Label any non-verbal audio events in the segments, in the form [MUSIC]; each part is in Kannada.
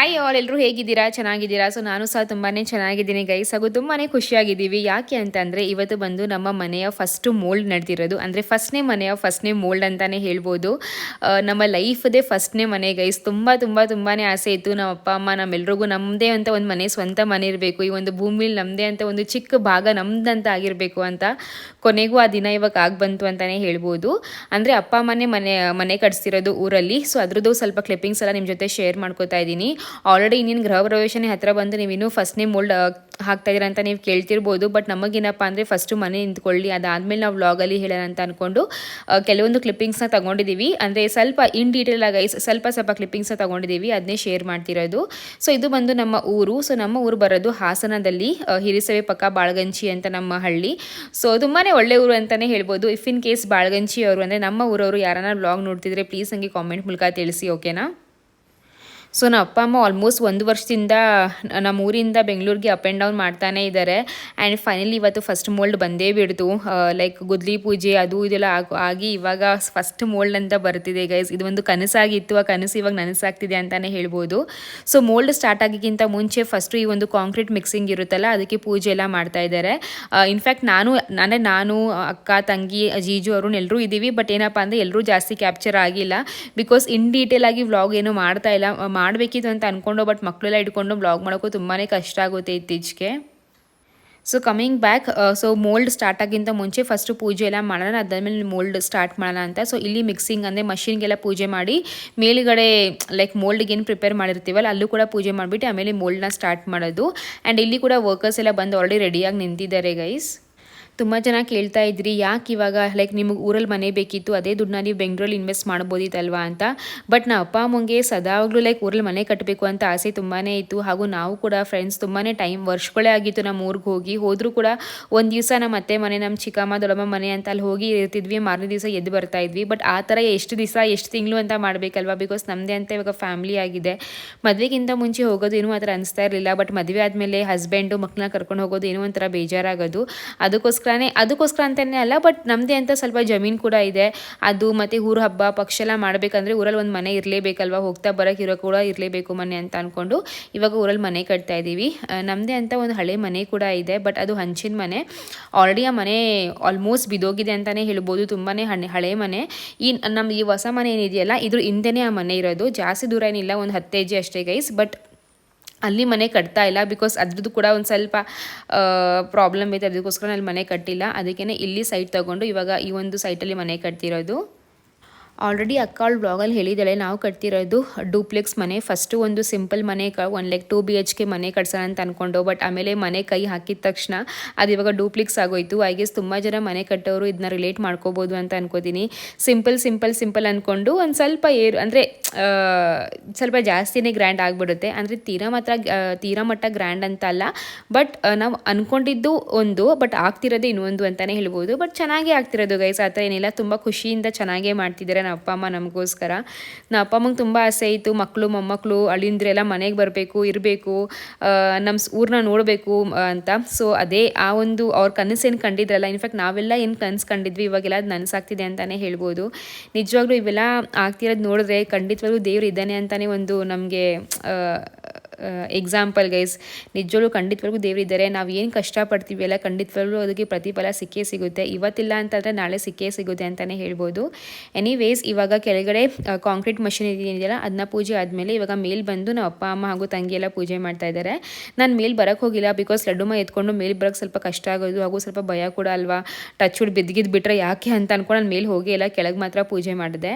ಹಾಯ್ ಆಲ್ ಎಲ್ಲರೂ ಹೇಗಿದ್ದೀರಾ? ಚೆನ್ನಾಗಿದ್ದೀರಾ? ಸೊ ನಾನು ಸಹ ತುಂಬಾ ಚೆನ್ನಾಗಿದ್ದೀನಿ ಗೈಸ್ ಹಾಗೂ ತುಂಬಾ ಖುಷಿಯಾಗಿದ್ದೀವಿ. ಯಾಕೆ ಅಂತಂದರೆ, ಇವತ್ತು ಬಂದು ನಮ್ಮ ಮನೆಯ ಫಸ್ಟು ಮೋಲ್ಡ್ ನಡೆದಿರೋದು. ಅಂದರೆ ಫಸ್ಟ್ನೇ ಮನೆಯ ಫಸ್ಟ್ನೇ ಮೋಲ್ಡ್ ಅಂತಲೇ ಹೇಳ್ಬೋದು. ನಮ್ಮ ಲೈಫದೇ ಫಸ್ಟ್ನೇ ಮನೆ ಗೈಸ್ ತುಂಬ ತುಂಬ ತುಂಬಾ ಆಸೆ ಇತ್ತು. ನಮ್ಮ ಅಪ್ಪ, ಅಮ್ಮ, ನಮ್ಮೆಲ್ರಿಗೂ ನಮ್ಮದೇ ಅಂತ ಒಂದು ಮನೆ, ಸ್ವಂತ ಮನೆ ಇರಬೇಕು. ಈ ಒಂದು ಭೂಮಿಲಿ ನಮ್ಮದೇ ಅಂತ ಒಂದು ಚಿಕ್ಕ ಭಾಗ ನಮ್ದಂತ ಆಗಿರಬೇಕು ಅಂತ ಕೊನೆಗೂ ಆ ದಿನ ಇವಾಗ ಆಗಿ ಬಂತು ಅಂತಲೇ ಹೇಳ್ಬೋದು. ಅಂದರೆ, ಅಪ್ಪ, ಅಮ್ಮನೇ ಮನೆ ಮನೆ ಕಟ್ಸಿರೋದು ಊರಲ್ಲಿ. ಸೊ ಅದ್ರದ್ದು ಸ್ವಲ್ಪ ಕ್ಲಿಪ್ಪಿಂಗ್ಸ್ ಎಲ್ಲ ನಿಮ್ಮ ಜೊತೆ ಶೇರ್ ಮಾಡ್ಕೋತಾ ಇದ್ದೀನಿ. ಆಲ್ರೆಡಿ ಇನ್ನೇನು ಗೃಹ ಪ್ರವೇಶನೇ ಹತ್ತಿರ ಬಂದು ನೀವು ಇನ್ನೂ ಫಸ್ಟ್ನೇ ಮೋಲ್ಡ್ ಹಾಕ್ತಾ ಇದೀರ ಅಂತ ನೀವು ಕೇಳ್ತಿರ್ಬೋದು. ಬಟ್ ನಮಗೇನಪ್ಪ ಅಂದರೆ ಫಸ್ಟು ಮನೆ ನಿಂತ್ಕೊಳ್ಳಿ. ಅದಾದಮೇಲೆ ನಾವು ವ್ಲಾಗಲ್ಲಿ ಹೇಳೋಣ ಅಂತ ಅಂದ್ಕೊಂಡು ಕೆಲವೊಂದು ಕ್ಲಿಪ್ಪಿಂಗ್ಸ್ನ ತೊಗೊಂಡಿದ್ದೀವಿ ಅಂದರೆ ಸ್ವಲ್ಪ ಇನ್ ಡೀಟೇಲ್ ಆಗಿ ಸ್ವಲ್ಪ ಸ್ವಲ್ಪ ಕ್ಲಿಪ್ಪಿಂಗ್ಸ್ನ ತೊಗೊಂಡಿದ್ದೀವಿ ಅದನ್ನೇ ಶೇರ್ ಮಾಡ್ತಿರೋದು. ಸೊ ಇದು ಬಂದು ನಮ್ಮ ಊರು. ಸೊ ನಮ್ಮ ಊರು ಬರೋದು ಹಾಸನದಲ್ಲಿ ಹಿರಿಸೇವೆ ಹಿರಿಸವೆ ಪಕ್ಕ ಬಾಳ್ಗಂಚಿ ಅಂತ ನಮ್ಮ ಹಳ್ಳಿ. ಸೊ ತುಂಬಾ ಒಳ್ಳೆ ಊರು ಅಂತಲೇ ಹೇಳ್ಬೋದು. ಇಫ್ ಇನ್ ಕೇಸ್ ಬಾಳಗಂಚಿ ಅವರು ಅಂದರೆ ನಮ್ಮ ಊರವರು ಯಾರನ್ನ ವ್ಲಾಗ್ ನೋಡ್ತಿದ್ರೆ ಪ್ಲೀಸ್ ನನಗೆ ಕಾಮೆಂಟ್ ಮೂಲಕ ತಿಳಿಸಿ ಓಕೆನಾ ಸೊ ನಮ್ಮ ಅಪ್ಪ, ಅಮ್ಮ ಆಲ್ಮೋಸ್ಟ್ ಒಂದು ವರ್ಷದಿಂದ ನಮ್ಮ ಊರಿಂದ ಬೆಂಗಳೂರಿಗೆ ಅಪ್ ಆ್ಯಂಡ್ ಡೌನ್ ಮಾಡ್ತಾನೇ ಇದ್ದಾರೆ ಆ್ಯಂಡ್ ಫೈನಲಿ ಇವತ್ತು ಫಸ್ಟ್ ಮೋಲ್ಡ್ ಬಂದೇ ಬಿಡ್ತು. ಲೈಕ್ ಗುದ್ಲಿ ಪೂಜೆ ಅದು ಇದೆಲ್ಲ ಆಗ್- ಇವಾಗ ಫಸ್ಟ್ ಮೋಲ್ಡ್ ಅಂತ ಬರ್ತಿದೆ ಗೈಸ್ ಇದು ಒಂದು ಕನಸಾಗಿತ್ತು. ಆ ಕನಸು ಇವಾಗ ನನಸಾಗ್ತಿದೆ ಅಂತಲೇ ಹೇಳ್ಬೋದು. ಸೊ ಮೋಲ್ಡ್ ಸ್ಟಾರ್ಟ್ ಆಗಿಕ್ಕಿಂತ ಮುಂಚೆ ಫಸ್ಟು ಈ ಒಂದು ಕಾಂಕ್ರೀಟ್ ಮಿಕ್ಸಿಂಗ್ ಇರುತ್ತಲ್ಲ, ಅದಕ್ಕೆ ಪೂಜೆ ಎಲ್ಲ ಮಾಡ್ತಾ ಇದ್ದಾರೆ ಇನ್ಫ್ಯಾಕ್ಟ್ ನಾನು, ಅಂದರೆ ನಾನು, ಅಕ್ಕ, ತಂಗಿ, ಜೀಜು ಅವರು ಎಲ್ಲರೂ ಇದ್ದೀವಿ. ಬಟ್ ಏನಪ್ಪ ಅಂದರೆ ಎಲ್ಲರೂ ಜಾಸ್ತಿ ಕ್ಯಾಪ್ಚರ್ ಆಗಿಲ್ಲ. ಬಿಕಾಸ್ ಇನ್ ಡೀಟೇಲ್ ಆಗಿ ವ್ಲಾಗ್ ಏನು ಮಾಡ್ತಾ ಇಲ್ಲ ಮಾಡಬೇಕಿತ್ತು ಅಂತ ಅಂದ್ಕೊಂಡು ಬಟ್ ಮಕ್ಕಳೆಲ್ಲ ಇಟ್ಕೊಂಡು ಬ್ಲಾಗ್ ಮಾಡೋಕ್ಕೂ ತುಂಬಾ ಕಷ್ಟ ಆಗುತ್ತೆ ಇತ್ತೀಚೆಗೆ. So coming back so mould start ಆಗಿಂತ ಮುಂಚೆ ಫಸ್ಟು ಪೂಜೆ ಎಲ್ಲ ಮಾಡೋಣ, ಅದಾದಮೇಲೆ ಮೋಲ್ಡ್ ಸ್ಟಾರ್ಟ್ ಮಾಡೋಣ ಅಂತ. ಸೊ ಇಲ್ಲಿ ಮಿಕ್ಸಿಂಗ್ ಅಂದರೆ ಮಷಿನ್ಗೆಲ್ಲ ಪೂಜೆ ಮಾಡಿ, ಮೇಲುಗಡೆ ಲೈಕ್ ಮೋಲ್ಡ್ಗೆ ಏನು ಪ್ರಿಪೇರ್ ಮಾಡಿರ್ತೀವಲ್ಲ, ಅಲ್ಲೂ ಕೂಡ ಪೂಜೆ ಮಾಡಿಬಿಟ್ಟು ಆಮೇಲೆ ಮೋಲ್ಡ್ನ ಸ್ಟಾರ್ಟ್ ಮಾಡೋದು. ಆ್ಯಂಡ್ ಇಲ್ಲಿ ಕೂಡ ವರ್ಕರ್ಸ್ ಎಲ್ಲ ಬಂದು ಆಲ್ರೆಡಿ ರೆಡಿಯಾಗಿ ನಿಂತಿದ್ದಾರೆ ಗೈಸ್ ತುಂಬ ಜನ ಕೇಳ್ತಾ ಇದ್ರಿ, ಯಾಕೆ ಇವಾಗ ಲೈಕ್ ನಿಮಗೆ ಊರಲ್ಲಿ ಮನೆ ಬೇಕಿತ್ತು, ಅದೇ ದುಡ್ಡನ್ನ ನೀವು ಬೆಂಗಳೂರಲ್ಲಿ ಇನ್ವೆಸ್ಟ್ ಮಾಡ್ಬೋದಿತ್ತಲ್ವಾ ಅಂತ. ಬಟ್ ನಾ ಅಪ್ಪ, ಅಮ್ಮಂಗೆ ಸದಾವಾಗಲೂ ಲೈಕ್ ಊರಲ್ಲಿ ಮನೆ ಕಟ್ಟಬೇಕು ಅಂತ ಆಸೆ ತುಂಬಾ ಇತ್ತು. ಹಾಗೂ ನಾವು ಕೂಡ ಫ್ರೆಂಡ್ಸ್ ತುಂಬಾ ಟೈಮ್ ವರ್ಷಗಳೇ ಆಗಿತ್ತು ನಮ್ಮ ಊರಿಗೆ ಹೋಗಿ. ಹೋದರೂ ಕೂಡ ಒಂದು ದಿವಸ ನಮ್ಮ ಅತ್ತೆ ಮನೆ, ನಮ್ಮ ಚಿಕ್ಕಮ್ಮ, ದೊಡ್ಡಮ್ಮ ಮನೆ ಅಂತ ಅಲ್ಲಿ ಹೋಗಿ ಇರ್ತಿದ್ವಿ. ಮಾರನೇ ದಿವಸ ಎದ್ದು ಬರ್ತಾ ಇದ್ವಿ. ಬಟ್ ಆ ಥರ ಎಷ್ಟು ದಿವಸ, ಎಷ್ಟು ತಿಂಗಳು ಅಂತ ಮಾಡಬೇಕಲ್ವಾ? ಬಿಕಾಸ್ ನಮ್ಮದೇ ಅಂತ ಇವಾಗ ಫ್ಯಾಮಿಲಿ ಆಗಿದೆ. ಮದುವೆಗಿಂತ ಮುಂಚೆ ಹೋಗೋದು ಏನೂ ಆ ಥರ ಅನಿಸ್ತಾ ಇರಲಿಲ್ಲ. ಬಟ್ ಮದುವೆ ಆದಮೇಲೆ ಹಸ್ಬೆಂಡು ಮಕ್ಕಳನ್ನ ಕರ್ಕೊಂಡು ಹೋಗೋದು ಏನೋ ಒಂಥರ ಬೇಜಾರಾಗೋದು. ಅದಕ್ಕೋಸ್ಕರನೇ ಅದಕ್ಕೋಸ್ಕರ ಅಂತಲೇ ಅಲ್ಲ ಬಟ್ ನಮ್ಮದೇ ಅಂತ ಸ್ವಲ್ಪ ಜಮೀನು ಕೂಡ ಇದೆ. ಅದು ಮತ್ತು ಊರು ಹಬ್ಬ ಪಕ್ಷ ಎಲ್ಲ ಮಾಡಬೇಕಂದ್ರೆ ಊರಲ್ಲಿ ಒಂದು ಮನೆ ಇರಲೇಬೇಕಲ್ವ? ಹೋಗ್ತಾ ಬರೋಕೆ ಇರೋ ಕೂಡ ಇರಲೇಬೇಕು ಮನೆ ಅಂತ ಅಂದ್ಕೊಂಡು ಇವಾಗ ಊರಲ್ಲಿ ಮನೆ ಕಟ್ತಾ ಇದ್ದೀವಿ ನಮ್ಮದೇ ಅಂತ ಒಂದು ಹಳೆ ಮನೆ ಕೂಡ ಇದೆ ಬಟ್ ಅದು ಹಂಚಿನ ಮನೆ. ಆಲ್ರೆಡಿ ಆ ಮನೆ ಆಲ್ಮೋಸ್ಟ್ ಬಿದೋಗಿದೆ ಅಂತಲೇ ಹೇಳ್ಬೋದು. ತುಂಬಾ ಹಳೆ ಮನೆ. ಈ ನಮ್ಮ ಈ ಹೊಸ ಮನೆ ಏನಿದೆಯಲ್ಲ, ಇದ್ರ ಹಿಂದೆನೇ ಆ ಮನೆ ಇರೋದು. ಜಾಸ್ತಿ ದೂರ ಏನಿಲ್ಲ, ಒಂದು ಹತ್ತು ಜಿ ಅಷ್ಟೇ ಗೈಸ್ ಬಟ್ ಅಲ್ಲಿ ಮನೆ ಕಟ್ತಾ ಇಲ್ಲ ಬಿಕಾಸ್ ಅದ್ರದ್ದು ಕೂಡ ಒಂದು ಸ್ವಲ್ಪ ಪ್ರಾಬ್ಲಮ್ ಇದೆ ಅದಕ್ಕೋಸ್ಕರ ಅಲ್ಲಿ ಮನೆ ಕಟ್ಟಿಲ್ಲ. ಅದಕ್ಕೇ ಇಲ್ಲಿ ಸೈಟ್ ತಗೊಂಡು ಇವಾಗ ಈ ಒಂದು ಸೈಟಲ್ಲಿ ಮನೆ ಕಟ್ತಿರೋದು. ಆಲ್ರೆಡಿ ಅಕ್ಕ ಅವಳು ಬ್ಲಾಗಲ್ಲಿ ಹೇಳಿದ್ದಾಳೆ, ನಾವು ಕಟ್ತಿರೋದು ಡೂಪ್ಲೆಕ್ಸ್ ಮನೆ. ಫಸ್ಟು ಒಂದು ಸಿಂಪಲ್ ಮನೆ, ಕ one like two B H K ಮನೆ ಕಟ್ಸೋಣ ಅಂತ ಅಂದ್ಕೊಂಡು ಬಟ್ ಆಮೇಲೆ ಮನೆ ಕೈ ಹಾಕಿದ ತಕ್ಷಣ ಅದು ಇವಾಗ ಡೂಪ್ಲೆಕ್ಸ್ ಆಗೋಯ್ತು. ಐ ಗೆಸ್ ತುಂಬ ಜನ ಮನೆ ಕಟ್ಟೋರು ಇದನ್ನ ರಿಲೇಟ್ ಮಾಡ್ಕೋಬೋದು ಅಂತ ಅನ್ಕೋತೀನಿ. ಸಿಂಪಲ್ ಸಿಂಪಲ್ ಸಿಂಪಲ್ ಅಂದ್ಕೊಂಡು ಒಂದು ಸ್ವಲ್ಪ ಏರು, ಅಂದರೆ ಸ್ವಲ್ಪ ಜಾಸ್ತಿನೇ ಗ್ರ್ಯಾಂಡ್ ಆಗಿಬಿಡುತ್ತೆ. ಅಂದರೆ ತೀರಾ ಮಾತ್ರ ತೀರಾ ಮಟ್ಟ ಗ್ರ್ಯಾಂಡ್ ಅಂತ ಅಲ್ಲ. ಬಟ್ ನಾವು ಅಂದ್ಕೊಂಡಿದ್ದು ಒಂದು ಬಟ್ ಆಗ್ತಿರೋದೇ ಇನ್ನೊಂದು ಅಂತಲೇ ಹೇಳ್ಬೋದು. ಬಟ್ ಚೆನ್ನಾಗೇ ಆಗ್ತಿರೋದು ಗೈಸ್ ಆ ಥರ ಏನಿಲ್ಲ. ತುಂಬ ಖುಷಿಯಿಂದ ಚೆನ್ನಾಗೇ ಮಾಡ್ತಿದ್ದಾರೆ. ನಮ್ಮ ಅಪ್ಪ, ಅಮ್ಮ ನಮಗೋಸ್ಕರ. ನಮ್ಮ ಅಪ್ಪ ಅಮ್ಮಂಗೆ ತುಂಬ ಆಸೆ ಇತ್ತು. ಮಕ್ಕಳು ಮೊಮ್ಮಕ್ಕಳು ಅಳಿಂದ್ರೆಲ್ಲ ಮನೆಗೆ ಬರಬೇಕು, ಇರಬೇಕು ನಮ್ಮ ಊರನ್ನ ನೋಡಬೇಕು ಅಂತ. ಸೊ ಅದೇ ಆ ಒಂದು ಅವ್ರ ಕನಸೇನು ಕಂಡಿದ್ರಲ್ಲ ಇನ್ಫ್ಯಾಕ್ಟ್ ನಾವೆಲ್ಲ ಏನು ಕನಸು ಕಂಡಿದ್ವಿ, ಇವಾಗೆಲ್ಲ ಅದು ನನಸಾಗ್ತಿದೆ ಅಂತಲೇ ಹೇಳ್ಬೋದು. ನಿಜವಾಗ್ಲೂ ಇವೆಲ್ಲ ಆಗ್ತಿರೋದು ನೋಡಿದ್ರೆ ಖಂಡಿತವಾಗ್ಲೂ ದೇವ್ರು ಇದ್ದಾನೆ ಅಂತಲೇ ಒಂದು ನಮಗೆ ಎಕ್ಸಾಂಪಲ್ ಗೈಸ್ ನಿಜವಾಗ್ಲೂ ಖಂಡಿತವಾಗ್ಲೂ ದೇವರಿದ್ದಾರೆ ನಾವು ಏನು ಕಷ್ಟಪಡ್ತೀವಿ ಅಲ್ಲ, ಖಂಡಿತವಾಗ್ಲೂ ಅದಕ್ಕೆ ಪ್ರತಿಫಲ ಸಿಕ್ಕೇ ಸಿಗುತ್ತೆ. ಇವತ್ತಿಲ್ಲ ಅಂತಂದರೆ ನಾಳೆ ಸಿಕ್ಕೇ ಸಿಗುತ್ತೆ ಅಂತಲೇ ಹೇಳ್ಬೋದು. ಎನಿವೇಸ್ ಇವಾಗ ಕೆಳಗಡೆ ಕಾಂಕ್ರೀಟ್ ಮಷಿನ್ ಏನಿದೆಯಲ್ಲ ಅದನ್ನ ಪೂಜೆ ಆದಮೇಲೆ ಇವಾಗ ಮೇಲ್ ಬಂದು ನಮ್ಮ ಅಪ್ಪ, ಅಮ್ಮ ಹಾಗೂ ತಂಗಿ ಎಲ್ಲ ಪೂಜೆ ಮಾಡ್ತಾ ಇದ್ದಾರೆ. ನಾನು ಮೇಲ್ ಬರೋಕ್ಕೆ ಹೋಗಿಲ್ಲ ಬಿಕಾಸ್ ಲಡ್ಡುಮ ಎತ್ಕೊಂಡು ಮೇಲ್ ಬರೋಕ್ಕೆ ಸ್ವಲ್ಪ ಕಷ್ಟ ಆಗೋದು ಹಾಗೂ ಸ್ವಲ್ಪ ಭಯ ಕೂಡ ಅಲ್ವಾ? ಟಚ್ ಹುಡ್ ಬಿದ್ದಿದ್ದು ಬಿಟ್ಟರೆ ಯಾಕೆ ಅಂತ ಅಂದ್ಕೊಂಡು ನಾನು ಮೇಲೆ ಹೋಗೇ ಇಲ್ಲ ಕೆಳಗೆ ಮಾತ್ರ ಪೂಜೆ ಮಾಡಿದೆ.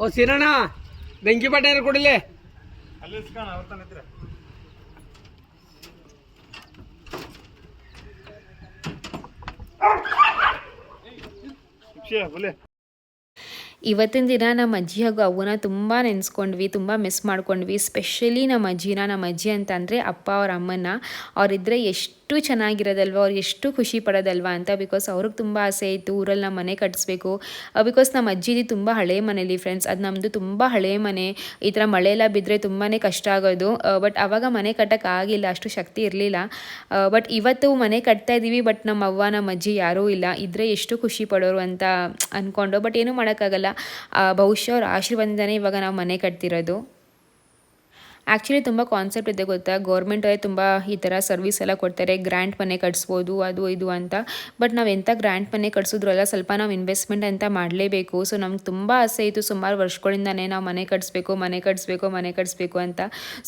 ಓ, ಸಿರಣ್ಣ! ಬೆಂಕಿ ಪಟ್ಟ ಕೊಡಿಲೆ? ಇವತ್ತಿನ ದಿನ ನಮ್ಮ ಅಜ್ಜಿ ಹಾಗೂ ಅವ್ವನ ತುಂಬ ನೆನೆಸ್ಕೊಂಡ್ವಿ ತುಂಬ ಮಿಸ್ ಮಾಡ್ಕೊಂಡ್ವಿ. ಸ್ಪೆಷಲಿ ನಮ್ಮ ಅಜ್ಜಿನ ನಮ್ಮ ಅಜ್ಜಿ ಅಂತಂದರೆ ಅಪ್ಪ ಅವ್ರ ಅಮ್ಮನ ಅವರಿದ್ದರೆ ಎಷ್ಟು ಎಷ್ಟು ಚೆನ್ನಾಗಿರೋದಲ್ವ, ಅವ್ರು ಎಷ್ಟು ಖುಷಿ ಪಡೋದಲ್ವ ಅಂತ ಬಿಕಾಸ್ ಅವ್ರಿಗೆ ತುಂಬ ಆಸೆ ಇತ್ತು ಊರಲ್ಲಿ ನಮ್ಮ ಮನೆ ಕಟ್ಟಿಸ್ಬೇಕು ಬಿಕಾಸ್ ನಮ್ಮ ಅಜ್ಜಿದು ತುಂಬ ಹಳೆ ಮನೇಲಿ ಫ್ರೆಂಡ್ಸ್ ಅದು ನಮ್ಮದು ತುಂಬ ಹಳೆ ಮನೆ. ಈ ಥರ ಮಳೆ ಎಲ್ಲ ಬಿದ್ದರೆ ತುಂಬಾ ಕಷ್ಟ ಆಗೋದು. ಬಟ್ ಆವಾಗ ಮನೆ ಕಟ್ಟಕ್ಕೆ ಆಗಿಲ್ಲ, ಅಷ್ಟು ಶಕ್ತಿ ಇರಲಿಲ್ಲ. ಬಟ್ ಇವತ್ತು ಮನೆ ಕಟ್ತಾ ಇದ್ದೀವಿ ಬಟ್ ನಮ್ಮ ಅವ್ವ, ನಮ್ಮ ಅಜ್ಜಿ ಯಾರೂ ಇಲ್ಲ. ಇದ್ದರೆ ಎಷ್ಟು ಖುಷಿ ಪಡೋರು ಅಂತ ಅಂದ್ಕೊಂಡು ಬಟ್ ಏನೂ ಮಾಡೋಕ್ಕಾಗಲ್ಲ. ಬಹುಶಃ ಅವ್ರ ಆಶೀರ್ವಾದದಿಂದನೇ ಇವಾಗ ನಾವು ಮನೆ ಕಟ್ತಿರೋದು. ಆ್ಯಕ್ಚುಲಿ ತುಂಬ ಕಾನ್ಸೆಪ್ಟ್ ಇದೆ ಗೊತ್ತಾ? ಗೌರ್ಮೆಂಟವೇ ತುಂಬ ಈ ಥರ ಸರ್ವಿಸ್ ಎಲ್ಲ ಕೊಡ್ತಾರೆ. ಗ್ರ್ಯಾಂಟ್ ಮನೆ ಕಟ್ಸ್ಬೋದು, ಅದು ಇದು ಅಂತ. ಬಟ್ ನಾವು ಎಂಥ ಗ್ರ್ಯಾಂಟ್ ಮನೆ ಕಟ್ಸಿದ್ರು ಎಲ್ಲ ಸ್ವಲ್ಪ ನಾವು ಇನ್ವೆಸ್ಟ್ಮೆಂಟ್ ಅಂತ ಮಾಡಲೇಬೇಕು. ಸೊ ನಮ್ಗೆ ತುಂಬ ಆಸೆ ಇತ್ತು. ಸುಮಾರು ವರ್ಷಗಳಿಂದನೇ ನಾವು ಮನೆ ಕಟ್ಸ್ಬೇಕು ಮನೆ ಕಟ್ಸ್ಬೇಕು ಮನೆ ಕಟ್ಸ್ಬೇಕು ಅಂತ.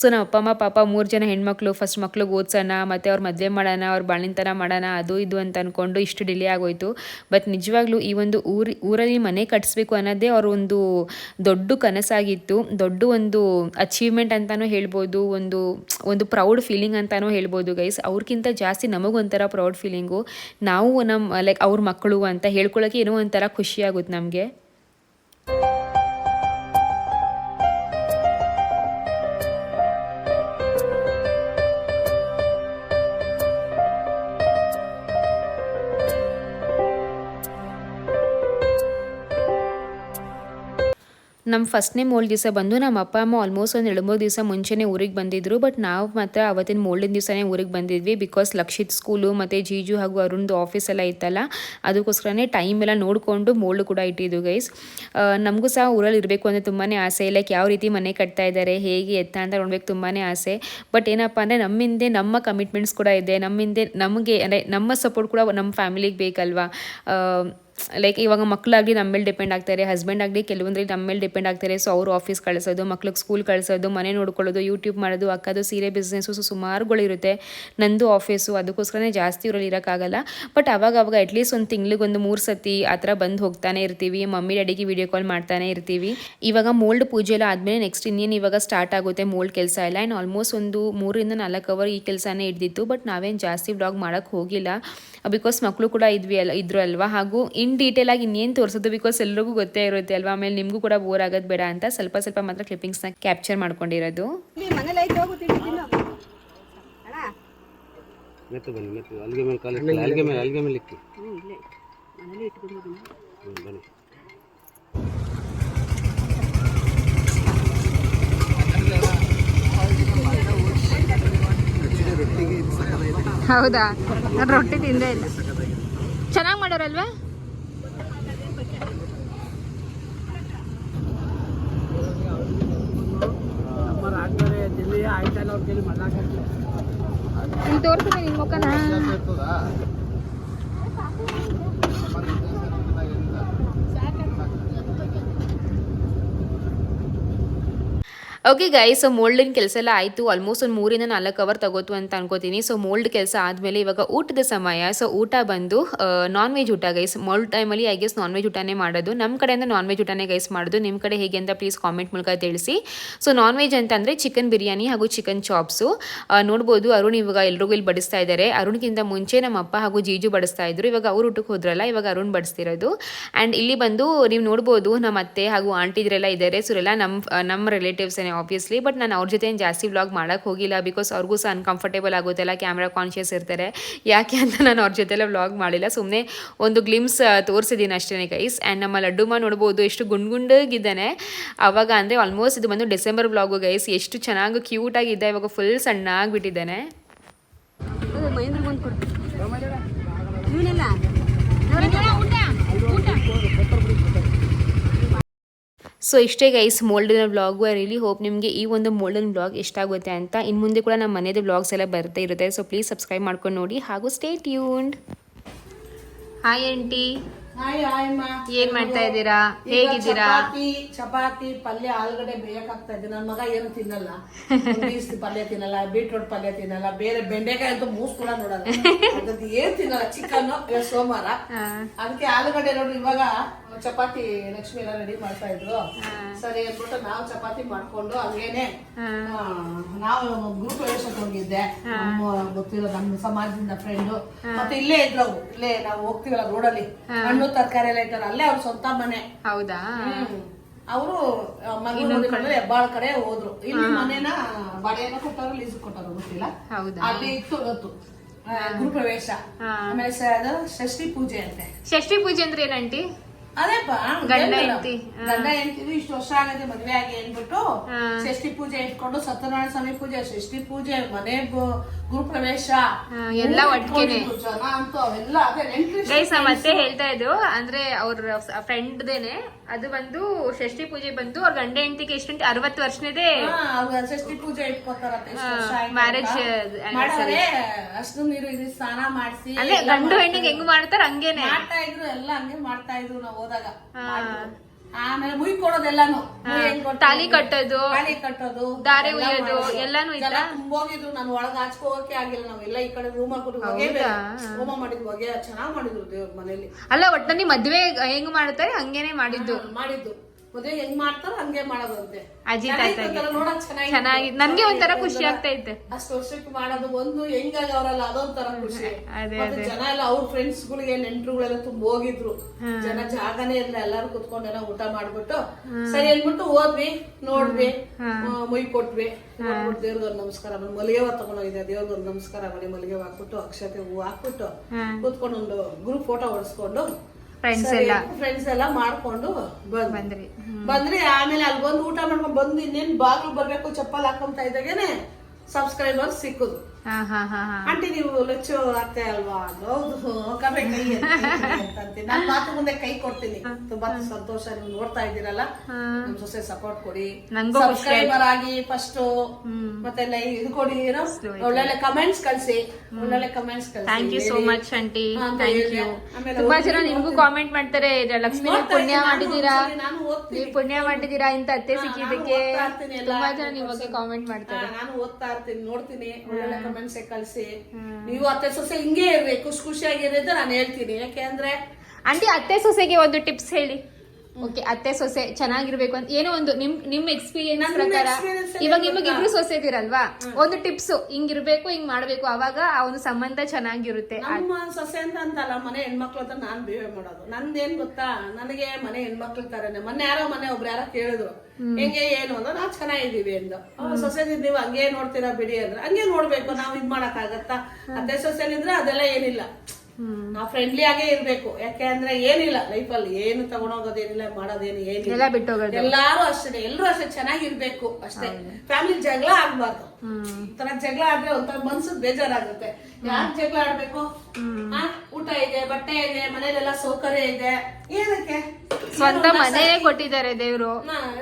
ಸೊ ನಮ್ಮ ಅಪ್ಪ, ಅಮ್ಮ, ಪಾಪ ಮೂರು ಜನ ಹೆಣ್ಮಕ್ಳು ಫಸ್ಟ್ ಮಕ್ಳಿಗೆ ಓದ್ಸೋಣ, ಮತ್ತು ಅವ್ರ ಮದುವೆ ಮಾಡೋಣ, ಅವ್ರ ಬಾಳಿಂತನ ಮಾಡೋಣ, ಅದು ಇದು ಅಂತ ಅಂದ್ಕೊಂಡು ಇಷ್ಟು ಡಿಲೇ ಆಗೋಯ್ತು. ಬಟ್ ನಿಜವಾಗ್ಲೂ ಈ ಒಂದು ಊರಿ, ಊರಲ್ಲಿ ಮನೆ ಕಟ್ಸ್ಬೇಕು ಅನ್ನೋದೇ ಅವ್ರ ಒಂದು ದೊಡ್ಡ ಕನಸಾಗಿತ್ತು. ದೊಡ್ಡ ಒಂದು ಅಚೀವ್ಮೆಂಟ್ ಅಂತಲೂ ಹೇಳ್ಬೋದು, ಒಂದು ಒಂದು ಪ್ರೌಡ್ ಫೀಲಿಂಗ್ ಅಂತಲೂ ಹೇಳ್ಬೋದು ಗೈಸ್ ಅವ್ರಿಗಿಂತ ಜಾಸ್ತಿ ನಮಗೊಂಥರ ಪ್ರೌಡ್ ಫೀಲಿಂಗು ನಾವು ನಮ್ಮ ಲೈಕ್ ಅವ್ರ ಮಕ್ಕಳು ಅಂತ ಹೇಳ್ಕೊಳ್ಳೋಕೆ ಏನೋ ಒಂಥರ ಖುಷಿ ಆಗುತ್ತೆ ನಮಗೆ. ನಮ್ಮ ಫಸ್ಟ್ನೇ ಮೋಲ್ಡ್ ದಿವಸ ಬಂದು ನಮ್ಮ ಅಪ್ಪ, ಅಮ್ಮ ಆಲ್ಮೋಸ್ಟ್ ಒಂದು ಎರಡು ಮೂರು ದಿವಸ ಮುಂಚೆನೇ ಊರಿಗೆ ಬಂದಿದ್ರು ಬಟ್ ನಾವು ಮಾತ್ರ ಅವತ್ತಿನ ಮೂರನೇ ದಿವಸನೇ ಊರಿಗೆ ಬಂದಿದ್ವಿ ಬಿಕಾಸ್ ಲಕ್ಷಿತ್ ಸ್ಕೂಲು ಮತ್ತು ಜೀಜು ಹಾಗೂ ಅರುಣ್ದು ಆಫೀಸ್ ಎಲ್ಲ ಇತ್ತಲ್ಲ, ಅದಕ್ಕೋಸ್ಕರನೇ ಟೈಮ್ ಎಲ್ಲ ನೋಡಿಕೊಂಡು ಮೋಲ್ಡ್ ಕೂಡ ಇಟ್ಟಿದ್ದು ಗೈಸ್ ನಮಗೂ ಸಹ ಊರಲ್ಲಿ ಇರಬೇಕು ಅಂದರೆ ತುಂಬಾ ಆಸೆ ಲೈಕ್ ಯಾವ ರೀತಿ ಮನೆ ಕಟ್ತಾ ಇದ್ದಾರೆ ಹೇಗೆ ಎತ್ತ ಅಂತ ನೋಡ್ಬೇಕು ತುಂಬಾ ಆಸೆ. ಬಟ್ ಏನಪ್ಪ ಅಂದರೆ ನಮ್ಮ ಹಿಂದೆ ನಮ್ಮ ಕಮಿಟ್ಮೆಂಟ್ಸ್ ಕೂಡ ಇದೆ ನಮ್ಮ ಹಿಂದೆ ನಮಗೆ, ಅಂದರೆ ನಮ್ಮ ಸಪೋರ್ಟ್ ಕೂಡ ನಮ್ಮ ಫ್ಯಾಮಿಲಿಗೆ ಬೇಕಲ್ವಾ? ಲೈಕ್ ಇವಾಗ ಮಕ್ಕಳಾಗಲಿ ನಮ್ಮ ಮೇಲೆ ಡಿಪೆಂಡ್ ಆಗ್ತಾರೆ ಹಸ್ಬೆಂಡ್ ಆಗಲಿ ಕೆಲವೊಂದ್ರಲ್ಲಿ ನಮ್ಮ ಮೇಲೆ ಡಿಪೆಂಡ್ ಆಗ್ತಾರೆ. ಸೊ ಅವರು ಆಫೀಸ್ ಕಳಿಸೋದು, ಮಕ್ಳಿಗೆ ಸ್ಕೂಲ್ ಕಳಿಸೋದು, ಮನೆ ನೋಡ್ಕೊಳ್ಳೋದು ಯೂಟ್ಯೂಬ್ ಮಾಡೋದು, ಅಕ್ಕದು ಸೀರೆ ಬಿಸ್ನೆಸ್ಸು ಸೊ ಸುಮಾರುಗಳಿರುತ್ತೆ ನಂದು ಆಫೀಸು ಅದಕ್ಕೋಸ್ಕರನೇ ಜಾಸ್ತಿ ಇವರಲ್ಲಿ ಇರೋಕ್ಕಾಗಲ್ಲ. ಬಟ್ ಅವಾಗ ಅವಾಗ ಅಟ್ಲೀಸ್ಟ್ ಒಂದು ತಿಂಗ್ಳಿಗೆ ಒಂದು ಮೂರು ಸತಿ ಆ ಥರ ಬಂದು ಹೋಗ್ತಾನೆ ಇರ್ತೀವಿ. ಮಮ್ಮಿ, ಡ್ಯಾಡಿಗೆ ವಿಡಿಯೋ ಕಾಲ್ ಮಾಡ್ತಾನೆ ಇರ್ತೀವಿ. ಇವಾಗ ಮೋಲ್ಡ್ ಪೂಜೆ ಎಲ್ಲ ಆದಮೇಲೆ ನೆಕ್ಸ್ಟ್ ಇನ್ನೇನು ಇವಾಗ ಸ್ಟಾರ್ಟ್ ಆಗುತ್ತೆ ಮೋಲ್ಡ್ ಕೆಲಸ ಎಲ್ಲ. ಆ್ಯಂಡ್ ಆಲ್ಮೋಸ್ಟ್ ಒಂದು ಮೂರಿಂದ ನಾಲ್ಕು ಅವರ್ ಈ ಕೆಲಸನೇ ಹಿಡ್ದಿತ್ತು. ಬಟ್ ನಾವೇನು ಜಾಸ್ತಿ ವ್ಲಾಗ್ ಮಾಡೋಕ್ಕೆ ಹೋಗಿಲ್ಲ. ಬಿಕಾಸ್ ಮಕ್ಕಳು ಕೂಡ ಇದ್ವಿ ಅಲ್ಲ, ಇದ್ರು ಅಲ್ವಾ? ಹಾಗೂ ಇನ್ ಡೀಟೇಲ್ ಆಗಿ ಇನ್ನೇನು ತೋರಿಸೋದು? ಬಿಕಾಸ್ ಎಲ್ಲರಿಗೂ ಗೊತ್ತೇ ಇರುತ್ತೆ ಅಲ್ವಾ? ಆಮೇಲೆ ನಿಮಗೂ ಕೂಡ ಬೋರ್ ಆಗೋದು ಬೇಡ ಅಂತ ಸ್ವಲ್ಪ ಸ್ವಲ್ಪ ಮಾತ್ರ ಕ್ಲಿಪ್ಪಿಂಗ್ಸ್ನ ಕ್ಯಾಪ್ಚರ್ ಮಾಡ್ಕೊಂಡಿರೋದು. ಹೌದಾ? ರೊಟ್ಟಿ ತಿಂದೇ ಇಲ್ಲ. ಚೆನ್ನಾಗಿ ಅಣ್ಣ ಮೆತ್ತು ಬನ್ನಿ ಮೆತ್ತು ಅಲ್ಲಿಗೆ ಮೇಲೆ ಕಾಲು ಇಟ್ಟು ಅಲ್ಲಿಗೆ ಮೇಲೆ ಅಲ್ಲಿಗೆ ಮೇಲೆ ಇಕ್ಕಿ ಹ್ಞೂ ಇಲ್ಲೇ ಮನೇಲಿ ಇಟ್ಕೊಂಡು ಹೋಗಿನಿ ಹ್ಮ್, ಬನ್ನಿ ಹೌದಾ ನಾನು ರೊಟ್ಟಿ ತಿಂದೇ ಇಲ್ಲ ಚೆನ್ನಾಗಿ ಮಾಡೋರಲ್ವಾ ನಮ್ಮ ರಾಜ್ಯದಲ್ಲಿ ದಿಲ್ಲಿ ಆಯ್ತಲ್ಲ ಅವ್ರ ಕೈಲಿ ಮಣ್ಣಾಕಿ ಇಲ್ಲಿ ತೋರಿಸ್ತೀನಿ ನಿನ್ನ ಮುಖನ ಓಕೆ ಗೈ ಸೊ ಮೋಲ್ಡಿನ ಕೆಲಸ ಎಲ್ಲ ಆಯಿತು. ಆಲ್ಮೋಸ್ಟ್ ಒಂದು ಮೂರಿಂದ ನಾಲ್ಕು ಅವರ್ ತಗೋತು ಅಂತ ಅನ್ಕೋತೀನಿ. ಸೊ ಮೋಲ್ಡ್ ಕೆಲಸ ಆದಮೇಲೆ ಇವಾಗ ಊಟದ ಸಮಯ. ಸೊ ಊಟ ಬಂದು ನಾನ್ ವೆಜ್ ಊಟ ಗೈಸ್ ಮೋಲ್ಡ್ ಟೈಮಲ್ಲಿ ಐ ಗೆಸ್ ನಾನ್ ವೆಜ್ ಊಟನೇ ಮಾಡೋದು. ನಮ್ಮ ಕಡೆಯಿಂದ ನಾನ್ ವೆಜ್ ಊಟನೇ ಗೈಸ್ ಮಾಡೋದು. ನಿಮ್ಮ ಕಡೆ ಹೇಗೆ ಅಂತ ಪ್ಲೀಸ್ ಕಾಮೆಂಟ್ ಮೂಲಕ ತಿಳಿಸಿ. ಸೊ ನಾನ್ ವೆಜ್ ಅಂತಂದರೆ ಚಿಕನ್ ಬಿರಿಯಾನಿ ಹಾಗೂ ಚಿಕನ್ ಚಾಪ್ಸು ನೋಡ್ಬೋದು, ಅರುಣ್ ಇವಾಗ ಎಲ್ರಿಗೂ ಇಲ್ಲಿ ಬಡಿಸ್ತಾ ಇದ್ದಾರೆ ಅರುಣ್ಗಿಂತ ಮುಂಚೆ ನಮ್ಮ ಅಪ್ಪ ಹಾಗೂ ಜೀಜು ಬಡಿಸ್ತಾ ಇದ್ರು. ಇವಾಗ ಅವ್ರು ಊಟಕ್ಕೆ ಹೋದ್ರಲ್ಲ, ಇವಾಗ ಅರುಣ್ ಬಡಿಸ್ತಿರೋದು. ಆ್ಯಂಡ್ ಇಲ್ಲಿ ಬಂದು, ನೀವು ನೋಡ್ಬೋದು ನಮ್ಮ ಅತ್ತೆ ಹಾಗೂ ಆಂಟಿ ಇದ್ರೆಲ್ಲ ಇದ್ದಾರೆ ಸೊ ಎಲ್ಲ ನಮ್ಮ ನಮ್ಮ ರಿಲೇಟಿವ್ಸೇ ಆಬ್ವಿಯಸ್ಲಿ ಬಟ್ ನಾನು ಅವ್ರ ಜೊತೆ ಏನು ಜಾಸ್ತಿ ವ್ಲಾಗ್ ಮಾಡೋಕ್ಕೆ ಹೋಗಿಲ್ಲ ಬಿಕಾಸ್ ಅವ್ರಿಗೂ ಸಹ ಅನ್ಕಂಫರ್ಟೇಬಲ್ ಆಗುತ್ತಲ್ಲ ಕ್ಯಾಮ್ರಾ ಕಾನ್ಷಿಯಸ್ ಇರ್ತಾರೆ. ಯಾಕೆ ಅಂತ ನಾನು ಅವ್ರ ಜೊತೆಲ್ಲ ವ್ಲಾಗ್ ಮಾಡಿಲ್ಲ. ಸುಮ್ಮನೆ ಒಂದು ಗ್ಲಿಮ್ಸ್ ತೋರಿಸಿದ್ದೀನಿ ಅಷ್ಟೇ ಗೈಸ್ ಆ್ಯಂಡ್ ನಮ್ಮ ಲಡ್ಡುಮ ನೋಡ್ಬೋದು ಎಷ್ಟು ಗುಂಡು ಗುಂಡಾಗಿದ್ದಾನೆ ಅವಾಗ ಅಂದರೆ ಆಲ್ಮೋಸ್ಟ್ ಇದು ಬಂದು ಡಿಸೆಂಬರ್ ವ್ಲಾಗು ಗೈಸ್ ಎಷ್ಟು ಚೆನ್ನಾಗಿ ಕ್ಯೂಟಾಗಿದ್ದ ಇವಾಗ ಫುಲ್ ಸಣ್ಣಾಗಿಬಿಟ್ಟಿದ್ದಾನೆ ಅದು ಮಹೇಂದ್ರ ಬಂದು ಕೊಡ್ತೀನಿ ಇವನೆಲ್ಲ ಸೊ ಇಷ್ಟೇ ಗೈಸ್ ಮೋಲ್ಡಿನ ವ್ಲಾಗು ಐ ರಿಲಿ ಹೋಪ್ ನಿಮಗೆ ಈ ಒಂದು ಮೋಲ್ಡನ್ ಬ್ಲಾಗ್ ಇಷ್ಟ ಆಗುತ್ತೆ ಅಂತ. ಇನ್ನು ಮುಂದೆ ಕೂಡ ನಮ್ಮ ಮನೆಯದು ಬ್ಲಾಗ್ಸ್ ಎಲ್ಲ ಬರ್ತಾ ಇರುತ್ತೆ. ಸೊ ಪ್ಲೀಸ್ ಸಬ್ಸ್ಕ್ರೈಬ್ ಮಾಡ್ಕೊಂಡು ನೋಡಿ ಹಾಗೂ ಸ್ಟೇ ಟ್ಯೂನ್ಡ್ ಹಾಯ್ ಆಂಟಿ ಏನ್ ಮಾಡ್ತಾ ಇದ್ದೀರಾ? ಹೇಗಿದ್ದೀರಾ? ಚಪಾತಿ ಪಲ್ಯ ಆಲೂಗಡ್ಡೆ ಬೇಯಕಾಗ್ತಾ ಇದೆ. ನನ್ನ ಮಗ ಏನು ತಿನ್ನಲ್ಲ. [LAUGHS] ಬೀನ್ಸ್ ಪಲ್ಯ ತಿನ್ನಲ್ಲ ಬೀಟ್ರೋಟ್ ಪಲ್ಯ ತಿನ್ನಲ್ಲ ಬೇರೆ ಬೆಂಡೆಕಾಯಿ ಅಂತ ಮೂಸ್ ಕೂಡ ನೋಡಲ್ಲ. [LAUGHS] ಏನ್ ತಿನ್ನಲ್ಲ ಚಿಕನ್ ಸೋಮವಾರ. ಅದಕ್ಕೆ ಆಲೂಗಡ್ಡೆ ನೋಡಿ ಇವಾಗ ಚಪಾತಿ ಲಕ್ಷ್ಮಿ ಎಲ್ಲ ರೆಡಿ ಮಾಡ್ತಾ ಇದ್ರು ಸರಿ ಅಂದ್ಬಿಟ್ಟು ನಾವು ಚಪಾತಿ ಮಾಡ್ಕೊಂಡು ಹಂಗೇನೆ ನಾವು ಗ್ರೂಪ್ ಪ್ರವೇಶಕ್ಕೆ ಹೋಗಿದ್ದೆ ನಮ್ಮ ಗೊತ್ತಿರೋ ನಮ್ಮ ಸಮಾಜದಿಂದ ಫ್ರೆಂಡು ಮತ್ತೆ ಇಲ್ಲೇ ಇದ್ರು. ಇಲ್ಲೇ ನಾವು ಹೋಗ್ತೀವಲ್ಲ ರೋಡಲ್ಲಿ ಹಣ್ಣು ತರಕಾರಿ ಎಲ್ಲ ಇದ್ದಾರೆ ಅಲ್ಲೇ ಅವ್ರ ಸ್ವಂತ ಮನೆ. ಹೌದಾ? ಅವರು ಮಗಳು ಹೆಬ್ಬಾಳ ಕಡೆ ಹೋದ್ರು. ಇಲ್ಲಿ ಮನೇನ ಬಡೆಯನ್ನ ಕೊಟ್ಟಾರ ಲೀಸ್ ಕೊಟ್ಟಾರ ಗೊತ್ತಿಲ್ಲ. ಅಲ್ಲಿ ಇತ್ತು ಗೊತ್ತು ಗುರುಪ್ರವೇಶ. ಆಮೇಲೆ ಷಷ್ಠಿ ಪೂಜೆ ಅಂತೆ. ಷಷ್ಠಿ ಪೂಜೆ ಅಂದ್ರೆ ಏನಂಟಿ ಅದೇಪ್ಪ ಗಂಡ ಹೆಂಡತಿ ಗಂಡ ಹೆಂಡತಿ ಇಷ್ಟು ವರ್ಷ ಆಗದೆ ಮದ್ವೆ ಆಗಿ ಅಂದ್ಬಿಟ್ಟು. ಷಷ್ಠಿ ಪೂಜೆ ಇಟ್ಕೊಂಡು ಸತ್ಯನಾರಾಯಣ ಸ್ವಾಮಿ ಪೂಜೆ ಷಷ್ಠಿ ಪೂಜೆ ಮನೆ ಗುರುಪ್ರವೇಶ ಎಲ್ಲ ಒಟ್ಟಿಗೆ. ಜನ ಅಂತೂ ಅವೆಲ್ಲ ಅದೇ ನೆಂಟ್ರು ಗೈಸ್ ಮತ್ತೆ ಹೇಳ್ತಾ ಇದ್ರು ಅಂದ್ರೆ ಅವ್ರ ಫ್ರೆಂಡ್ದೇನೆ ಅದು ಬಂದು ಷಷ್ಠಿ ಪೂಜೆ ಬಂದು ಅವ್ರ ಗಂಡ ಹೆಂಡತಿಗೆ ಎಷ್ಟು ಅರವತ್ತು ವರ್ಷನದೇ ಷಷ್ಠಿ ಪೂಜೆ ಇಟ್ಕೋತಾರಂತೆ ಮ್ಯಾರೇಜ್. ಅಷ್ಟು ನೀರು ಇದು ಸ್ನಾನ ಮಾಡಿಸಿ ಅಂದ್ರೆ ಗಂಡು ಹೆಣ್ಣಿಗೆ ಹೆಂಗ್ ಮಾಡ್ತಾರ ಹಂಗೇನೆ ಮಾಡ್ತಾ ಇದ್ರು ಎಲ್ಲ ಹಂಗೆ ಮಾಡ್ತಾ ಇದ್ರು ನಾವು ಹೋದಾಗ. ಆಮೇಲೆ ಮುಯ್ ಕೊಡೋದೆಲ್ಲಾನು? ತಾಲಿ ಕಟ್ಟೋದು ತಾಲಿ ಕಟ್ಟೋದು ದಾರೆ ಉಯ್ಯೋದು, ಎಲ್ಲಾನು ಇಲ್ಲ ಇತ್ತಾ? ತುಂಬೋಗಿದ್ರು. ನಾನು ಒಳಗ ಹಾಚ್ಕೋಕೆ ಆಗಿಲ್ಲ. ನಾವೆಲ್ಲ ಈ ಕಡೆ ರೂಮ್ ಹಾಕೊಂಡು. ಹೋಮ ಮಾಡಿದ್ವು ಹೊಗೆ. ಚೆನ್ನಾಗ್ ಮಾಡಿದ್ರು ದೇವ್ರ ಮನೇಲಿ. ಅಲ್ಲ ಒಟ್ಟಿನಲ್ಲಿ ಮದ್ವೆ ಹೆಂಗ್ ಮಾಡ್ತಾರೆ ಹಂಗೇನೆ ಮಾಡಿದ್ದು. ಮಾಡಿದ್ದು. ಮದುವೆ ಹೆಂಗ್ ಮಾಡ್ತಾರೋ ಹಂಗೆ ಮಾಡೋದಂತೆ. ಅಜ್ಜಿ ನೋಡಕ್ ಚೆನ್ನಾಗಿ ಚೆನ್ನಾಗಿ ನನ್ಗೆ ಒಂಥರ ಖುಷಿ ಆಗ್ತಾ ಇತ್ತು. ಅಷ್ಟು ವರ್ಷಕ್ಕೆ ಮಾಡೋದು ಒಂದು ಹೆಂಗಾಗಿ ಅವರಲ್ಲ ಅದೊಂಥರ ಖುಷಿ. ಅದೇ, ಮತ್ತೆ ಜನ ಎಲ್ಲ ಅವ್ರ ಫ್ರೆಂಡ್ಸ್ ಗಳಿಗೆ ನೆಂಟ್ರುಗಳೆಲ್ಲ ತುಂಬ ಹೋಗಿದ್ರು. ಜನ ಜಾಗನೇ ಇರ್ಲಿಲ್ಲ ಎಲ್ಲಾರು ಕುತ್ಕೊಂಡೆಲ್ಲ ಊಟ ಮಾಡ್ಬಿಟ್ಟು ಸರಿ ಅಂದ್ಬಿಟ್ಟು ಹೋದ್ವಿ ನೋಡ್ವಿ ಆ, ಮೊಯ್ ಕೊಟ್ವಿ. ನೋಡ್ಬಿಟ್ಟು ದೇವ್ರಿಗೊಂದು ನಮಸ್ಕಾರ ಮಾಡಿ ಮಲ್ಲಿಗೆ ಹೂವ ತಗೊಂಡೋಗಿದ್ದೆ ದೇವ್ರಿಗೊಂದು ನಮಸ್ಕಾರ ಮಾಡಿ ಮಲ್ಲಿಗೆ ಹಾಕ್ಬಿಟ್ಟು ಅಕ್ಷತೆ ಹೂವು ಹಾಕ್ಬಿಟ್ಟು ಕೂತ್ಕೊಂಡು ಒಂದು ಗ್ರೂಪ್ ಫೋಟೋ ಹೊಡ್ಸ್ಕೊಂಡು ಫ್ರೆಂಡ್ಸ್ ಎಲ್ಲ. ಫ್ರೆಂಡ್ಸ್ ಎಲ್ಲ ಮಾಡ್ಕೊಂಡು ಬಂದ್ರಿ ಬಂದ್ರಿ ಆಮೇಲೆ ಅಲ್ಲಿ ಬಂದು ಊಟ ಮಾಡ್ಕೊಂಡು ಬಂದು ಇನ್ನೇನ್ ಬಾಗ್ಲು ಬರ್ಬೇಕು ಚಪ್ಪಲ್ ಹಾಕೊಂತ ಇದ್ದಾಗೇನೆ ಸಬ್ಸ್ಕ್ರೈಬರ್ ಸಿಕ್ಕುದು. ಆಂಟಿ ನೀವು ಲಚ್ಚು ಅತ್ತೆ ಅಲ್ವಾ. ಹೌದು ಕಮ್ಮಿ ಕೈ ಅಂತಂತೀನಿ ನಾನು ಮಾತು ಮುಂದೆ ಕೈ ಕೊಡ್ತೀನಿ. ತುಂಬಾ ಸಂತೋಷ ನೀವು ನೋಡ್ತಾ ಇದ್ದೀರಲ್ಲ. ನಮ್ ಸೊಸೆ ಸಪೋರ್ಟ್ ಕೊಡಿ. ಸಬ್ಸ್ಕ್ರೈಬರ್ ಆಗಿ ಫಸ್ಟ್ ಮತ್ತೆ ಲೈ ಇದು ಕೊಡಿ ಏನೋ ಒಳ್ಳೊಳ್ಳೆ ಕಮೆಂಟ್ಸ್ ಕಳ್ಸಿ. ಒಳ್ಳೊಳ್ಳೆ comments thank you so much aunty thank you ತುಂಬಾ ಜನ ನಿಮ್ಗೂ ಕಾಮೆಂಟ್ ಮಾಡ್ತಾರೆ ಲಕ್ಷ್ಮಿ ನೀವು ಪುಣ್ಯ ಮಾಡಿದೀರಾ ನೀವು ಪುಣ್ಯ ಮಾಡಿದೀರಾ ಇಂತ ಅತ್ತೆ ಸಿಕ್ಕಿದ್ದಕ್ಕೆ. ತುಂಬಾ ಜನ ನಿಮ್ ಬಗ್ಗೆ ಕಾಮೆಂಟ್ ಮಾಡ್ತಾರೆ. ನಾನು ಓದ್ತಾ ಇರ್ತೀನಿ ನೋಡ್ತೀನಿ. ಒಳ್ಳೊಳ್ಳೆ ಕಮೆಂಟ್ಸ್ ಕಳ್ಸಿ. ನೀವು ಅತ್ತೆ ಸೊಸೆ ಹಿಂಗೆ ಇರ್ರಿ ಖುಷಿ ಖುಷಿಯಾಗಿರಿ ಅಂತ ನಾನು ಹೇಳ್ತೀನಿ. ಯಾಕೆ ಅಂದ್ರೆ ಆಂಟಿ ಅತ್ತೆ ಸೊಸೆಗೆ ಒಂದು ಟಿಪ್ಸ್ ಹೇಳಿ. ಓಕೆ ಅತ್ತೆ ಸೊಸೆ ಚೆನ್ನಾಗಿರ್ಬೇಕು ಅಂತ ಏನೋ ಒಂದು ನಿಮ್ ನಿಮ್ ಎಕ್ಸ್ಪೀರಿಯನ್ಸ್ ಪ್ರಕಾರ ಇವಾಗ ನಿಮಗೆ ಇಬ್ರು ಸೊಸೆ ಇದೀರಲ್ವಾ ಒಂದು ಟಿಪ್ಸ್ ಹಿಂಗಿರ್ಬೇಕು ಹಿಂಗ್ ಮಾಡ್ಬೇಕು ಅವಾಗ ಆ ಒಂದು ಸಂಬಂಧ ಚೆನ್ನಾಗಿರುತ್ತೆ. ನಮ್ಮ ಸೊಸೆ ಅಂತ ಅಂತಲ್ಲ ಮನೆ ಹೆಣ್ಮಕ್ಳು ಅಂತ ನಾನ್ ಬಿಹೇವ್ ಮಾಡೋದು. ನಂದೇನ್ ಗೊತ್ತಾ? ನನಗೆ ಮನೆ ಹೆಣ್ಮಕ್ಳು ತರನೇ ಮೊನ್ನೆ ಯಾರೋ ಮನೆ ಒಬ್ರು ಯಾರೋ ಕೇಳಿದ್ರು. ಹೆಂಗೆ ಏನು ಅಂದ್ರೆ ನಾವ್ ಚೆನ್ನಾಗಿದ್ದೀವಿ ಎಂದು ಸೊಸೆ ನೀವು ಹಂಗೆ ನೋಡ್ತೀರಾ ಬಿಡಿ ಅಂದ್ರೆ. ಹಂಗೆ ನೋಡ್ಬೇಕು ನಾವ್ ಇದ್ ಮಾಡಕ್ ಆಗತ್ತಾ ಅತ್ತೆ ಸೊಸೆಲಿದ್ರೆ ಅದೆಲ್ಲ ಏನಿಲ್ಲ. ನಾವ್ ಫ್ರೆಂಡ್ಲಿ ಆಗೇ ಇರ್ಬೇಕು. ಯಾಕೆ ಅಂದ್ರೆ ಏನಿಲ್ಲ ಲೈಫಲ್ಲಿ ಏನು ತಗೊಂಡೋಗೋದೇನಿಲ್ಲ ಮಾಡೋದೇನು ಏನಿಲ್ಲ. ಬಿಟ್ಟು ಹೋಗೋದು. ಎಲ್ಲಾರು ಅಷ್ಟೇ ಎಲ್ಲರೂ ಅಷ್ಟೇ ಚೆನ್ನಾಗಿರ್ಬೇಕು ಅಷ್ಟೇ. ಫ್ಯಾಮಿಲಿ ಜಗಳ ಆಗ್ಬಾರ್ದು. ಒಂಥರ ತರ ಜಗಳ ಆದ್ರೆ ಒಂಥರ ಮನ್ಸಿಗೆ ಬೇಜಾರಾಗುತ್ತೆ. ಯಾಕೆ ಜಗಳ ಆಡ್ಬೇಕು? ಊಟ ಇದೆ ಬಟ್ಟೆ ಇದೆ ಮನೇಲೆಲ್ಲ ಸೌಕರ್ಯ ಇದೆ. ಏನಕ್ಕೆ? ಸ್ವಂತ ಮನೆ ಕೊಟ್ಟಿದ್ದಾರೆ ದೇವ್ರು.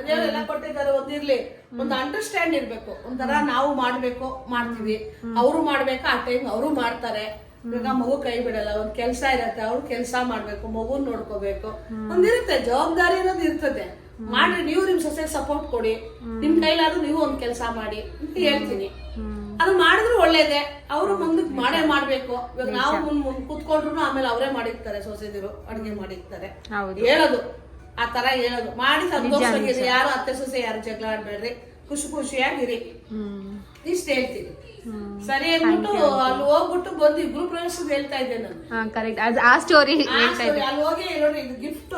ದೇವ್ರೆಲ್ಲ ಕೊಟ್ಟಿದ್ದಾರೆ ಒಂದಿರ್ಲಿ ಒಂದು ಅಂಡರ್ಸ್ಟ್ಯಾಂಡ್ ಇರ್ಬೇಕು. ಒಂಥರ ನಾವು ಮಾಡ್ಬೇಕು ಮಾಡ್ತೀವಿ. ಅವರು ಮಾಡ್ಬೇಕಾ? ಆ ಟೈಮ್ ಅವರು ಮಾಡ್ತಾರೆ. ಇವಾಗ ಮಗು ಕೈ ಬಿಡಲ್ಲ ಒಂದ್ ಕೆಲ್ಸ ಇರತ್ತೆ ಅವ್ರು ಕೆಲ್ಸ ಮಾಡ್ಬೇಕು ಮಗು ನೋಡ್ಕೋಬೇಕು. ಒಂದಿರುತ್ತೆ ಜವಾಬ್ದಾರಿ ಅನ್ನೋದು ಇರ್ತದೆ. ಮಾಡ್ರಿ ನೀವು ನಿಮ್ ಸೊಸೆ ಸಪೋರ್ಟ್ ಕೊಡಿ. ನಿಮ್ ಕೈಲಾದ್ರೂ ನೀವು ಒಂದ್ ಕೆಲ್ಸ ಮಾಡಿ ಅಂತ ಹೇಳ್ತೀನಿ. ಅದು ಮಾಡಿದ್ರು ಒಳ್ಳೇದೇ. ಅವರು ಮುಂದಕ್ಕೆ ಮಾಡೇ ಮಾಡ್ಬೇಕು. ಇವಾಗ ನಾವು ಮುಂದ್ ಮುಂದ್ ಕುತ್ಕೊಂಡ್ರು ಆಮೇಲೆ ಅವರೇ ಮಾಡಿರ್ತಾರೆ ಸೊಸೆದಿರು ಅಡ್ಗೆ ಮಾಡಿರ್ತಾರೆ. ಹೇಳೋದು. ಆ ತರ ಹೇಳೋದು. ಮಾಡಿ ಸಂತೋಷವಾಗಿರಿ ಯಾರು ಅತ್ತೆ ಸೊಸೆ ಯಾರು ಜಗಳ ಆಡ್ಬೇಡ್ರಿ. ಖುಷಿ ಖುಷಿಯಾಗಿರಿ ಇಷ್ಟ ಹೇಳ್ತೀನಿ. ಸರಿ ಅಂದ್ಬಿಟ್ಟು ಅಲ್ಲಿ ಹೋಗ್ಬಿಟ್ಟು ಬಂದು ಇಬ್ರು ಫ್ರೆಂಡ್ಸ್ ಹೇಳ್ತಾ ಇದ್ದೆ ನಾನು. ಹಾ ಕರೆಕ್ಟ್ ಆ ಸ್ಟೋರಿ ಹೇಳ್ತಾ ಇದ್ದೆ. ಅಲ್ಲಿ ಹೋಗಿ ನೋಡಿ ಇದು ಗಿಫ್ಟ್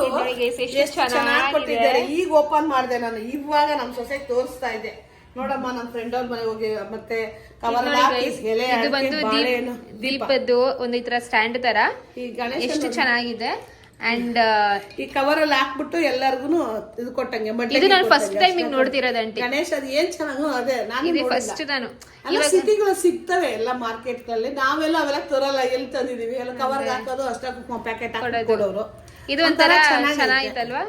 ಚೆನ್ನಾಗಿ ಕೊಟ್ಟಿದ್ದಾರೆ. ಈಗ ಓಪನ್ ಮಾಡಿದೆ ನಾನು. ಇವಾಗ ನಮ್ ಸೊಸೆ ತೋರಿಸ್ತಾ ಇದ್ದೆ ನೋಡಮ್ಮ ನಮ್ಮ ಫ್ರೆಂಡ್ ಅವ್ರ ಮನೆ ಹೋಗಿ ಮತ್ತೆ ಇದು ಬಂದು ದೀಪದ್ದು ಒಂದು ಈ ತರ ಸ್ಟ್ಯಾಂಡ್ ತರ ಎಷ್ಟು ಚೆನ್ನಾಗಿದೆ. ಅಂಡ್ ಈ ಕವರ್ ಅಲ್ಲಿ ಹಾಕ್ಬಿಟ್ಟು ಎಲ್ಲರಿಗೂ ಇದು ಕೊಟ್ಟಂಗೆ ಬಟ್ ಇದು ನಾನು ಫಸ್ಟ್ ಟೈಮ್ ಈಗ ಹಿಂಗ್ ನೋಡ್ತಿರೋದು ಆಂಟಿ ಗಣೇಶ ಅದು ಏನ್ ಚೆನ್ನಾಗೋ ಅದೇ ನಾನು ಫಸ್ಟ್ ನಾನು. ಅಲ್ಲ ಸಿಟಿಗಳು ಸಿಗ್ತವೆ ಎಲ್ಲ ಮಾರ್ಕೆಟ್ಗಳಲ್ಲಿ ನಾವೆಲ್ಲ ಅವೆಲ್ಲ ತರಲ್ಲ ಎಲ್ಲಿ ತಂದಿದೀವಿ? ಎಲ್ಲ ಕವರ್ ಹಾಕೋದು ಅಷ್ಟೇ ಪ್ಯಾಕೆಟ್ ಹಾಕಿ ಕೊಡೋರು. ಇದು ಒಂಥರ ಚೆನ್ನಾಗೈತೆ. ಚೆನ್ನಾಗಿತ್ತಲ್ವಾ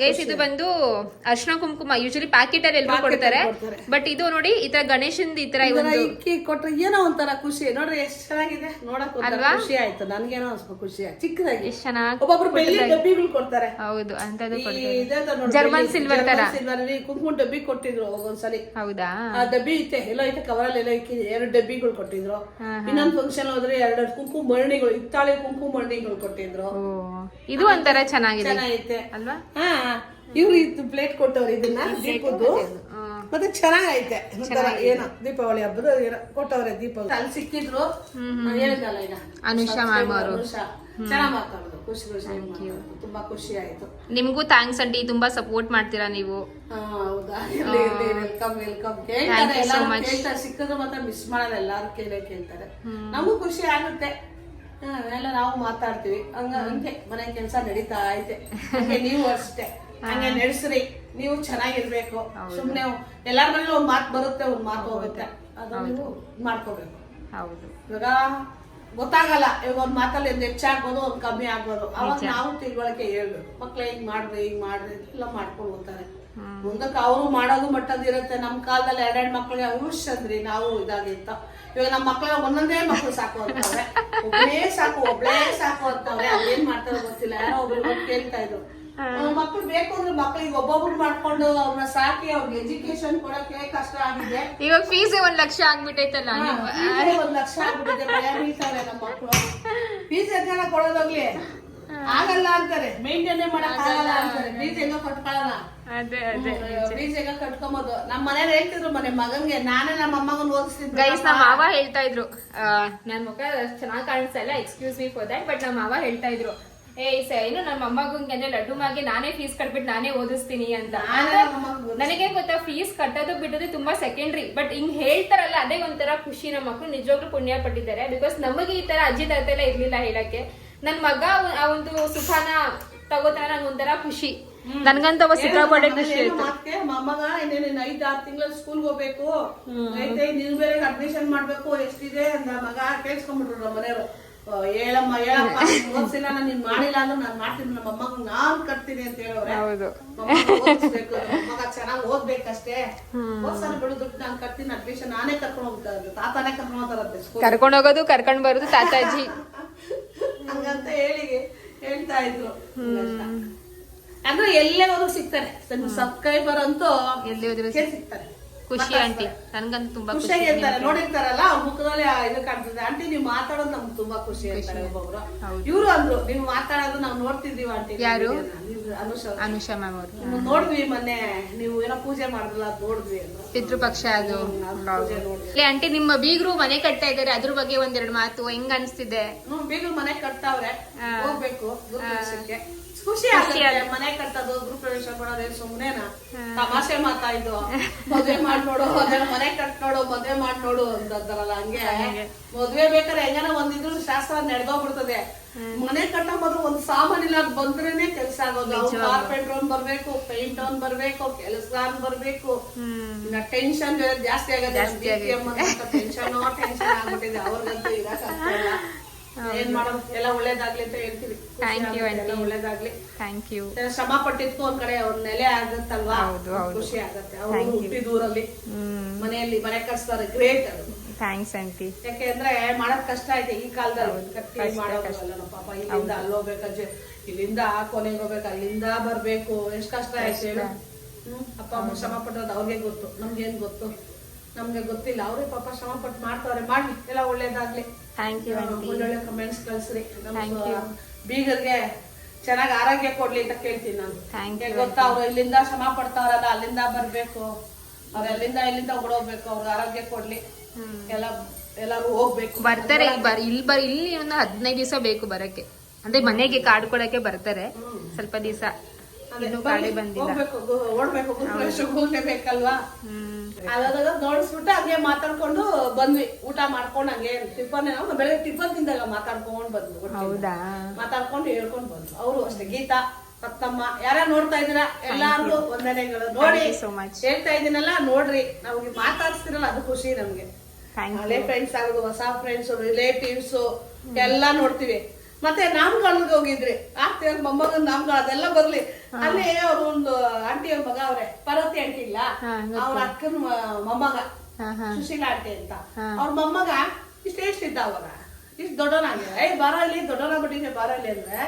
ಗೈಸ್ ಇದು ಬಂದು ಅರ್ಶನ ಕುಂಕುಮ ಯೂಶಲಿ ಪ್ಯಾಕೆಟ್ ಅಲ್ಲಿ ಎಲ್ಲರೂ ಕೊಡ್ತಾರೆ. ಬಟ್ ಇದು ನೋಡಿ ಈ ತರ ಗಣೇಶನ್ ಈ ತರ ಇಕ್ಕಿ ಕೊಟ್ರೆ ಏನೋ ಒಂಥರ ಖುಷಿ. ನೋಡ್ರಿ ಎಷ್ಟ್ ಚೆನ್ನಾಗಿದೆ. ನೋಡಕ್ ಖುಷಿ ಆಯ್ತು. ನನ್ಗೇನೋ ಅನ್ಸ್ಬೇಕು ಖುಷಿ ಚಿಕ್ಕದಾಗಿ. ಎಷ್ಟ್ ಚೆನ್ನಾಗಿ ಒಬ್ಬೊಬ್ರು ಬೆಳ್ಳಿ ಡಬ್ಬಿಗಳು ಕೊಡ್ತಾರೆ. ಹೌದು ಅಂತದ್ದು ಜರ್ಮನ್ ಸಿಲ್ವರ್ ತರ ಜರ್ಮನ್ ಸಿಲ್ವರ್ ಅಲ್ಲಿ ಕುಂಕುಮ ಡಬ್ಬಿ ಕೊಟ್ಟಿದ್ರು ಒಂದ್ಸಲಿ. ಹೌದಾ? ಆ ಡಬ್ಬಿ ಐತೆ ಎಲ್ಲೋ ಐತೆ ಅಲ್ಲಿ ಎಲ್ಲ ಇಕ್ಕಿ ಎರಡು ಡಬ್ಬಿಗಳು ಕೊಟ್ಟಿದ್ರು. ಇನ್ನೊಂದು ಫಂಕ್ಷನ್ ಹೋದ್ರೆ ಎರಡು ಕುಂಕುಮ ಮರಣಿಗಳು ಇತ್ತಾಳೆ ಕುಂಕುಮ ಮರಣಿಗಳು ಕೊಟ್ಟಿದ್ರು. ಇದು ಇದು ಒಂಥರ ಚೆನ್ನಾಗಿದೆ. ಚೆನ್ನಾಗೈತೆ. ಅಲ್ವಾ? ಹಾ ಇವ್ರು ಇದು ಪ್ಲೇಟ್ ಕೊಟ್ಟವ್ರು ಇದನ್ನ ದೀಪದ್ದು ಮತ್ತೆ ಚೆನ್ನಾಗೈತೆ. ಒಂಥರ ಏನೋ ದೀಪಾವಳಿ ಹಬ್ಬದ ಏನೋ ಕೊಟ್ಟವ್ರೆ ದೀಪ ಅಲ್ಲಿ ಸಿಕ್ಕಿದ್ರು. ಹೇಳಿದಲ್ಲ ಈಗ. ಅನುಷಾ ಮ್ಯಾಮ್ ಅವರು. ಚೆನ್ನಾಗಿ ಮಾತಾಡೋದು ಖುಷಿ ಖುಷಿ ತುಂಬಾ ಖುಷಿ ಆಯ್ತು. ನಿಮಗೂ ಥ್ಯಾಂಕ್ಸ್ ಅಂಟಿ ತುಂಬಾ ಸಪೋರ್ಟ್ ಮಾಡ್ತೀರಾ ನೀವು? ಹೌದಾ? ವೆಲ್ಕಮ್ ವೆಲ್ಕಮ್ ಕೇಳ್ತಾರೆ ಸಿಕ್ಕಿದ್ರೆ ಮಾತ್ರ ಮಿಸ್ ಮಾಡಲ್ಲ ಎಲ್ಲಾರು ಕೇಳೇ ಕೇಳ್ತಾರೆ. ನಮಗೂ ಖುಷಿ ಆಗುತ್ತೆ. ಎಲ್ಲ ನಾವು ಮಾತಾಡ್ತೀವಿ. ಹಂಗ ಹಂಗೆ ಮನೆ ಕೆಲಸ ನಡೀತಾ ಐತೆ. ಹಂಗೆ ನೀವು ಅಷ್ಟೇ. ಹಂಗೆ ನಡೆಸ್ರಿ. ನೀವು ಚೆನ್ನಾಗಿರ್ಬೇಕು. ಸುಮ್ನೆ ಎಲ್ಲಾರ ಮನೇಲಿ ಒಂದ್ ಮಾತು ಬರುತ್ತೆ ಒಂದ್ ಮಾತು ಹೋಗುತ್ತೆ. ಅದು ನೀವು ಮಾಡ್ಕೋಬೇಕು. ಹೌದು. ಇವಾಗ ಗೊತ್ತಾಗಲ್ಲ ಇವಾಗ ಒಂದ್ ಮಾತಲ್ಲಿ ಒಂದ್ ಹೆಚ್ಚಾಗ್ಬೋದು ಒಂದ್ ಕಮ್ಮಿ ಆಗ್ಬೋದು. ಅವಾಗ ನಾವು ತಿಳುವಳಿಕೆ ಹೇಳ್ಬೇಕು. ಮಕ್ಳು ಹಿಂಗ್ ಮಾಡ್ರಿ ಹಿಂಗ್ ಮಾಡ್ರಿ ಎಲ್ಲ ಮಾಡ್ಕೊಂಡು ಹೋಗ್ತಾರೆ. ಮುಂದಕ್ಕೆ ಅವರು ಮಾಡೋದು ಮಟ್ಟದಿರುತ್ತೆ ನಮ್ ಕಾಲದಲ್ಲಿ ಎರಡೆರಡು ಮಕ್ಳಿಗೆ ಅವಶ್ಯ ಅಂದ್ರಿ ನಾವು ಇದಾಗಿತ್ತ ಇವಾಗ ನಮ್ಮ ಮಕ್ಕಳು ಒಂದೊಂದೇ ಮಕ್ಳು ಸಾಕು ಅಂತವ್ರೆ. ಒಬ್ಳೇ ಸಾಕು ಒಬ್ಳೇ ಸಾಕು ಅಂತವ್ರೆ. ಅದೇನ್ ಮಾಡ್ತಾರೆ ಗೊತ್ತಿಲ್ಲ. ಯಾರೋ ಒಬ್ರು ಕೇಳ್ತಾ ಇದ್ರು. ಮಕ್ಳು ಬೇಕು ಅಂದ್ರೆ ಮಕ್ಳಿಗೆ ಒಬ್ಬೊಬ್ರು ಮಾಡ್ಕೊಂಡು ಅವ್ರನ್ನ ಸಾಕಿ ಅವ್ರಿಗೆ ಎಜುಕೇಶನ್ ಕೊಡಕ್ಕೆ ಕಷ್ಟ ಆಗಿದೆ. ಇವಾಗ ಫೀಸ್ ಒಂದ್ ಲಕ್ಷ ಆಗ್ಬಿಟ್ಟೈತಲ್ಲ ಒಂದ್ ಲಕ್ಷ ಆಗ್ಬಿಟ್ಟಿದೆ ಭಯ ಬೀಳ್ತಾರೆ ನಮ್ಮ ಮಕ್ಕಳು ಫೀಸ್ ಎಷ್ಟ ಕೊಡೋದೋಗ್ಲಿ ಆಗಲ್ಲ ಅಂತಾರೆ. ಮೇಂಟೈನ್ ಮಾಡಕ್ ಆಗಲ್ಲ ಅಂತಾರೆ. ಫೀಸ್ ಹೆಂಗ ಕಟ್ಕೊಳ್ಳೋಣ ಅದೇ ಅದೇ ಕಟ್ಕೊಂಬೋದು. ನಮ್ಮ ಮನೇಲಿ ಹೇಳ್ತಿದ್ರು ಮನೆ ಮಗಂಗೆ ನಾನೇ ನಮ್ಮ ಅಮ್ಮಗನ್ ಓದಿಸ್ತಿದ್ದೆ ಗೈಸ್ ನಮ್ಮ ಮಾವ ಹೇಳ್ತಾ ಇದ್ರು. ನನ್ನ ಮುಖ ಚೆನ್ನಾಗಿ ಕಾಣಿಸ್ತಾ ಇಲ್ಲ excuse me for that but ನಮ್ಮ ಮಾವ ಹೇಳ್ತಾ ಇದ್ರು. ಏ ಸ ಏನು ನಮ್ಮ ಅಮ್ಮಗಂಗೆ ಅಂದ್ರೆ ಲಡ್ಡು ಮಾಗೆ ನಾನೇ ಫೀಸ್ ಕಟ್ಬಿಟ್ಟು ನಾನೇ ಓದಿಸ್ತೀನಿ ಅಂತ. ನಾನೇ ನನಗೆ ಗೊತ್ತಾ ಫೀಸ್ ಕಟ್ಟೋದು ಬಿಡೋದು ತುಂಬಾ ಸೆಕೆಂಡ್ರಿ ಬಟ್ ಹಿಂಗ್ ಹೇಳ್ತಾರಲ್ಲ ಅದೇ ಒಂಥರ ಖುಷಿ. ನಮ್ಮ ಮಕ್ಕಳು ನಿಜವಾಗ್ಲೂ ಪುಣ್ಯ ಪಟ್ಟಿದ್ದಾರೆ. ಬಿಕಾಸ್ ನಮಗೆ ಈ ತರ ಅಜ್ಜಿ ತಾತ ಎಲ್ಲ ಇರ್ಲಿಲ್ಲ ಹೇಳಕ್ಕೆ. ನನ್ ಮಗ ಆ ಒಂದು ಸುಖಾನ ತಗೋತಾರ ನಂಗೆ ಒಂಥರ ಖುಷಿ. ನನ್ಗಂತ ಒಬ್ಬ ಸಿಕ್ಕಾಪಟ್ಟೆ ಖುಷಿ ಆಯ್ತು. ಮೊಮ್ಮಗ ಇನ್ನೇನು ಐದ್ ಆರ್ ತಿಂಗಳಲ್ಲಿ ಸ್ಕೂಲ್ ಹೋಗ್ಬೇಕು. ಐತೆ ನೀವ್ ಬೇರೆ ಅಡ್ಮಿಷನ್ ಮಾಡ್ಬೇಕು ಎಷ್ಟಿದೆ ಅಂತ ಮಗ ಕೇಳ್ಸ್ಕೊಂಡ್ಬಿಟ್ರು ನಮ್ಮ ಮನೆಯವರು. ಹೇಳಮ್ಮ ಹೇಳಪ್ಪ ನೀನ್ ಓದ್ಸಿಲ್ಲ ನಾನು ನೀನ್ ಮಾಡಿಲ್ಲ ಅಂದ್ರೆ ನಾನು ಮಾಡ್ತೀನಿ ನಮ್ಮ ಅಮ್ಮಗ್ ನಾನ್ ಕಟ್ತೀನಿ ಅಂತ ಓದಿಸ್ಬೇಕು ನಮ್ಮ ಮಗ ಚೆನ್ನಾಗ್ ಓದ್ಬೇಕಷ್ಟೇ. ಓದ್ಸಲ ಬಿಡು ದುಡ್ಡು ನಾನ್ ಕಟ್ತೀನಿ ಅಡ್ಮಿಷನ್ ನಾನೇ ಕರ್ಕೊಂಡು ಹೋಗ್ತಾರೆ ತಾತಾನೇ ಕರ್ಕೊಂಡು ಹೋಗ್ತಾರಂತೆ ಸ್ಕೂಲ್ ಕರ್ಕೊಂಡ್ ಹೋಗೋದು ಕರ್ಕೊಂಡ್ ಬರೋದು ತಾತಾಜಿ. ಹಂಗಂತ ಹೇಳಿ ಹೇಳ್ತಾ ಇದ್ರು. ಅಂದ್ರೆ ಎಲ್ಲೇ ಹೋದ್ರು ಸಿಗ್ತಾರೆ. ಸಬ್ಸ್ಕ್ರೈಬರ್ ಅಂತೂ ಎಲ್ಲಿ ಹೋದ್ರು ಸಿಗ್ತಾರೆ. ಖುಷಿ ಆಂಟಿ. ನನ್ಗಂತೂ ತುಂಬಾ ಖುಷಿ ಆಗಿರ್ತಾರೆ ಇರ್ತಾರೆ ನೋಡಿರ್ತಾರಲ್ಲ ಅವ್ರ ಮುಖದಲ್ಲಿ ಇದು ಕಾಣ್ತದೆ. ಆಂಟಿ ನೀವು ಮಾತಾಡೋದು ನಮ್ಗೆ ತುಂಬಾ ಖುಷಿ ಇರ್ತಾರೆ ಒಬ್ಬೊಬ್ರು. ಇವ್ರು ಅಂದ್ರು ನೀವು ಮಾತಾಡೋದು ನಾವು ನೋಡ್ತಿದೀವಿ ಆಂಟಿ ಯಾರು? ಅನುಷ ಅನುಷಾ ಮ್ಯಾಮ್ ಅವರು. ನೋಡಿದ್ವಿ ಮೊನ್ನೆ ನೀವು ಏನೋ ಪೂಜೆ ಮಾಡಿದ್ರಲ್ಲ ನೋಡಿದ್ವಿ ಅಂದ್ರು. ಪಿತೃಪಕ್ಷ ಅದು. ಆಂಟಿ ನಿಮ್ಮ ಬೀಗರು ಮನೆ ಕಟ್ತಾ ಇದಾರೆ ಅದ್ರ ಬಗ್ಗೆ ಒಂದೆರಡು ಮಾತು. ಹೆಂಗ್ ಅನ್ಸ್ತಿದೆ? ಬೀಗರು ಮನೆ ಕಟ್ತಾವ್ರೆ. ಹೋಗ್ಬೇಕು ಖುಷಿ ಆಗುತ್ತೆ. ಮನೆ ಕಟ್ಟೋದು ಗೃಹಪ್ರವೇಶ ಮಾಡೋದೇ ಸುಮ್ನೆನಾ. ತಮಾಷೆ ಮಾತಾ ಇದ್ದು. ಮದ್ವೆ ಮಾಡ್ ನೋಡು ಅದನ್ನ ಮನೆ ಕಟ್ ನೋಡು ಮದ್ವೆ ಮಾಡ್ ನೋಡು ಅಂತಂತಾರಲ್ಲ ಹಂಗೆ. ಮದ್ವೆ ಬೇಕಾದ್ರೆ ಹೆಂಗನ ಒಂದಿದ್ರು ಶಾಸ್ತ್ರ ನಡೆದೋಗ್ಬಿಡ್ತದೆ. ಮನೆ ಕಟ್ಟೋ ಮೊದಲು ಒಂದ್ ಸಾಮಾನ್ ಇಲ್ಲ ಬಂದ್ರೇನೆ ಕೆಲ್ಸ ಆಗೋದು. ಕಾರ್ಪೆಂಟರ್ ಅವ್ನ್ ಬರ್ಬೇಕು ಪೇಂಟ್ ಅವ್ನ್ ಬರ್ಬೇಕು ಕೆಲಸಗಾರ ಬರ್ಬೇಕು. ಇನ್ನ ಟೆನ್ಷನ್ ಜಾಸ್ತಿ ಆಗದೆ. ಟೆನ್ಷನ್ ಟೆನ್ಷನ್ ಆಗ್ಬಿಟ್ಟಿದೆ. ಅವ್ರಿಗಂತೂ ಇರಕ್ ಆಗ್ತಾ ಇಲ್ಲ. ಏನ್ ಮಾಡೋದು? ಎಲ್ಲ ಒಳ್ಳೇದಾಗ್ಲಿ ಅಂತ ಹೇಳ್ತೀವಿ. ಥ್ಯಾಂಕ್ ಯು ಎಲ್ಲ ಒಳ್ಳೇದಾಗ್ಲಿ. ಥ್ಯಾಂಕ್ ಯು ಶ್ರಮ ಪಟ್ಟಿದ್ಕು ಒಂದ್ ಕಡೆ ಅವ್ರ ನೆಲೆ ಆಗತ್ತಲ್ವಾ. ಖುಷಿ ಆಗತ್ತೆ. ಅವ್ರು ಹುಟ್ಟಿದ ಊರಲ್ಲಿ ಮನೆಯಲ್ಲಿ ಮನೆ ಕಟ್ಸ್ತಾರೆ. ಗ್ರೇಟ್ ಅದು. ಥ್ಯಾಂಕ್ಸ್ ಆಂಟಿ ಯಾಕೆಂದ್ರೆ ಮಾಡೋದ್ ಕಷ್ಟ ಐತೆ ಈ ಕಾಲದಲ್ಲಿ. ಕಟ್ಟಿ ಮಾಡೋದಲ್ಲ ಪಾಪ. ಇಲ್ಲಿಂದ ಅಲ್ಲಿ ಹೋಗ್ಬೇಕು ಇಲ್ಲಿಂದ ಆ ಕೊನೆಗೆ ಹೋಗ್ಬೇಕು ಅಲ್ಲಿಂದ ಬರ್ಬೇಕು. ಎಷ್ಟ್ ಕಷ್ಟ ಐತೆ ಹೇಳು. ಅಪ್ಪ ಅಮ್ಮ ಶ್ರಮ ಪಟ್ಟೋದು ಅವ್ರಿಗೆ ಗೊತ್ತು. ನಮ್ಗೇನ್ ಗೊತ್ತು? ನಮ್ಗೆ ಗೊತ್ತಿಲ್ಲ. ಅವ್ರೇ ಪಾಪ ಶ್ರಮ ಪಟ್ಟು ಮಾಡ್ತಾವ್ರೆ. ಮಾಡ್ಲಿ. ಎಲ್ಲ ಒಳ್ಳೇದಾಗ್ಲಿ. ಥ್ಯಾಂಕ್ ಯು ಒಳ್ಳೊಳ್ಳೆ ಕಮೆಂಟ್ಸ್ ಕಳಿಸ್ರಿ. ನಮ್ಮ Thank you. ಬೀಗರ್ಗೆ ಚೆನ್ನಾಗಿ ಆರೋಗ್ಯ ಕೊಡ್ಲಿ ಅಂತ ಕೇಳ್ತೀನಿ ನಾನು. ಥ್ಯಾಂಕ್ ಯು ಗೊತ್ತಾ ಅವ್ರು ಇಲ್ಲಿಂದ ಶ್ರಮ ಪಡ್ತಾವ್ರಲ್ಲ ಅಲ್ಲಿಂದ ಬರ್ಬೇಕು. ಅವ್ರ ಅಲ್ಲಿಂದ ಇಲ್ಲಿಂದ ಓಡೋಗ್ಬೇಕು ಅವ್ರಿಗೆ ಆರೋಗ್ಯ ಕೊಡ್ಲಿ. ಎಲ್ಲ ಎಲ್ಲರೂ ಹೋಗ್ಬೇಕು. ಬರ್ತಾರೆ ಬರ್ ಇಲ್ಲಿ ಬರ್ ಇಲ್ಲಿ ಒಂದು ಹದಿನೈದು ದಿವಸ ಬೇಕು ಬರಕ್ಕೆ. ಅಂದ್ರೆ ಮನೆಗೆ ಕಾಡ್ಕೊಳಕ್ಕೆ ಕೊಡಕ್ಕೆ ಬರ್ತಾರೆ ಸ್ವಲ್ಪ ದಿವಸ. ಹೋಗ್ಲೇಬೇಕಲ್ವಾ ಅದಾಗ ನೋಡಿಸ್ಬಿಟ್ಟು ಹಂಗೆ ಮಾತಾಡ್ಕೊಂಡು ಬಂದ್ವಿ. ಊಟ ಮಾಡ್ಕೊಂಡು ಹಂಗೆ ಟಿಫನ್ ಬೆಳಗ್ಗೆ ಟಿಫನ್ ತಿಂದಾಗ ಮಾತಾಡ್ಕೊಂಡ್ ಬಂದ್ವಿ ಹೌದಾ? ಮಾತಾಡ್ಕೊಂಡು ಹೇಳ್ಕೊಂಡು ಬಂದ್ವಿ ಅವರು ಅಷ್ಟೇ ಗೀತಾ ಪತ್ತಮ್ಮ ಯಾರ ನೋಡ್ತಾ ಇದೀರಾ ಎಲ್ಲಾರ್ಗು ವಂದನೆಗಳು. ನೋಡಿ ಹೇಳ್ತಾ ಇದೀನಲ್ಲ ನೋಡ್ರಿ. ನಮ್ಗೆ ಮಾತಾಡ್ಸ್ತಿರಲ್ಲ ಅದು ಖುಷಿ ನಮ್ಗೆ. ಹಳೆ ಫ್ರೆಂಡ್ಸ್ ಆಗೋದು ಹೊಸ ಫ್ರೆಂಡ್ಸ್ ರಿಲೇಟಿವ್ಸ್ ಎಲ್ಲಾ ನೋಡ್ತೀವಿ. ಮತ್ತೆ ನಾಮಗಳಿಗೆ ಹೋಗಿದ್ರಿ ಆಗ್ತೇವೆ ಮೊಮ್ಮಗನ್ ನಾಮಗಳು ಅದೆಲ್ಲ ಬರ್ಲಿ. ಅಲ್ಲಿ ಅವ್ರ ಒಂದು ಆಂಟಿ ಅವ್ರ ಮಗ ಅವ್ರೆ ಪರ್ವತಿ ಆಂಟಿ ಇಲ್ಲ. ಅವ್ರ ಅಕ್ಕನ ಮೊಮ್ಮಗ ಸುಶೀಲಾ ಆಂಟಿ ಅಂತ. ಅವ್ರ ಮೊಮ್ಮಗ ಇಷ್ಟ ಎಷ್ಟಿದ್ದ ಅವಾಗ? ಇಷ್ಟು ದೊಡ್ಡವನಾಗಿದೆ ಏ ಬಾರ ಇಲ್ಲಿ ದೊಡ್ಡವನಾಗ್ಬಿಟ್ಟಿದೆ ಬಾರ ಇಲ್ಲಿ ಅಂದ್ರೆ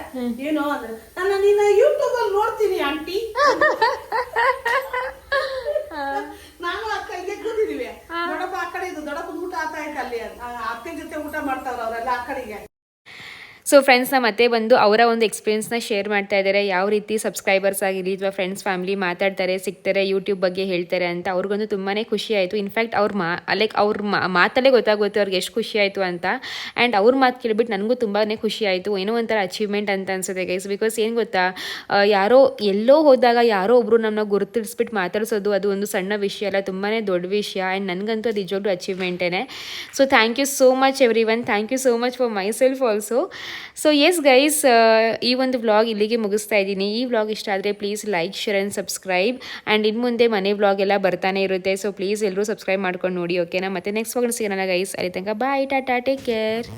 ಏನು ಅಂದ್ರೆ ನನ್ನ ನೀನು ಯೂಟ್ಯೂಬ್ ಅಲ್ಲಿ ನೋಡ್ತೀನಿ ಆಂಟಿ. ನಾನು ಅಕ್ಕ ಹಿಂಗೆ ಕೂತಿದೀವಿ. ದೊಡ್ಡಪ್ಪ ಆ ಕಡೆ ಇದು ದೊಡ್ಡಪ್ಪ ಊಟ ಆತ ಆಯ್ತು ಅಲ್ಲಿ ಅತ್ತೆ ಜೊತೆ ಊಟ ಮಾಡ್ತಾವ್ರ ಅವರೆಲ್ಲ ಆ ಕಡೆಗೆ. ಸೊ ಫ್ರೆಂಡ್ಸ್ನ ಮತ್ತೆ ಬಂದು ಅವರ ಒಂದು ಎಕ್ಸ್ಪೀರಿಯನ್ಸ್ನ ಶೇರ್ ಮಾಡ್ತಾ ಇದ್ದಾರೆ ಯಾವ ರೀತಿ ಸಬ್ಸ್ಕ್ರೈಬರ್ಸ್ ಆಗಿರಲಿ ಅಥವಾ ಫ್ರೆಂಡ್ಸ್ ಫ್ಯಾಮಿಲಿ ಮಾತಾಡ್ತಾರೆ, ಸಿಗ್ತಾರೆ ಯೂಟ್ಯೂಬ್ ಬಗ್ಗೆ ಹೇಳ್ತಾರೆ ಅಂತ ಅವ್ರಿಗೊಂದು ತುಂಬಾ ಖುಷಿ ಆಯಿತು. ಇನ್ಫ್ಯಾಕ್ಟ್ ಅವ್ರ ಮಾ ಲೈಕ್ ಅವ್ರ ಮಾತಲ್ಲೇ ಗೊತ್ತಾಗುತ್ತೆ ಅವ್ರಿಗೆ ಎಷ್ಟು ಖುಷಿ ಆಯಿತು ಅಂತ. ಆ್ಯಂಡ್ ಅವ್ರ ಮಾತು ಕೇಳಿಬಿಟ್ಟು ನನಗೂ ತುಂಬಾ ಖುಷಿ ಆಯಿತು. ಏನೋ ಒಂಥರ ಅಚೀವ್ಮೆಂಟ್ ಅಂತ ಅನ್ಸುತ್ತೆ ಗೈಸ್ ಬಿಕಾಸ್ ಏನು ಗೊತ್ತಾ ಯಾರೋ ಎಲ್ಲೋ ಹೋದಾಗ ಯಾರೋ ಒಬ್ಬರು ನಮ್ಮನ್ನ ಗುರುತಿಸ್ಬಿಟ್ಟು ಮಾತಾಡ್ಸೋದು ಅದು ಒಂದು ಸಣ್ಣ ವಿಷಯ ಅಲ್ಲ ತುಂಬಾ ದೊಡ್ಡ ವಿಷಯ. ಆ್ಯಂಡ್ ನನಗಂತೂ ಅದು ನಿಜವಾಗ್ಲೂ ಅಚೀವ್ಮೆಂಟೇ so thank you so much everyone thank you so much for myself also so yes guys ಈ ಒಂದು ವ್ಲಾಗ್ ಇಲ್ಲಿಗೆ ಮುಗಿಸ್ತಾ ಇದ್ದೀನಿ. ಈ ವ್ಲಾಗ್ ಇಷ್ಟ ಆದರೆ please like share and subscribe and ಇನ್ನು ಮುಂದೆ ಮನೆ ವ್ಲಾಗ್ ಎಲ್ಲ ಬರ್ತಾನೆ ಇರುತ್ತೆ. ಸೊ ಪ್ಲೀಸ್ ಎಲ್ಲರೂ ಸಬ್ಸ್ಕ್ರೈಬ್ ಮಾಡ್ಕೊಂಡು ನೋಡಿ ಓಕೆನಾ ಮತ್ತೆ ನೆಕ್ಸ್ಟ್ ವ್ಲಾಗ್ ಸಿಗೋಣ ಗೈಸ್ ಅಲ್ಲಿ ತನಕ ಬಾಯ್ ಟಾಟಾ ಟೇಕ್ ಕೇರ್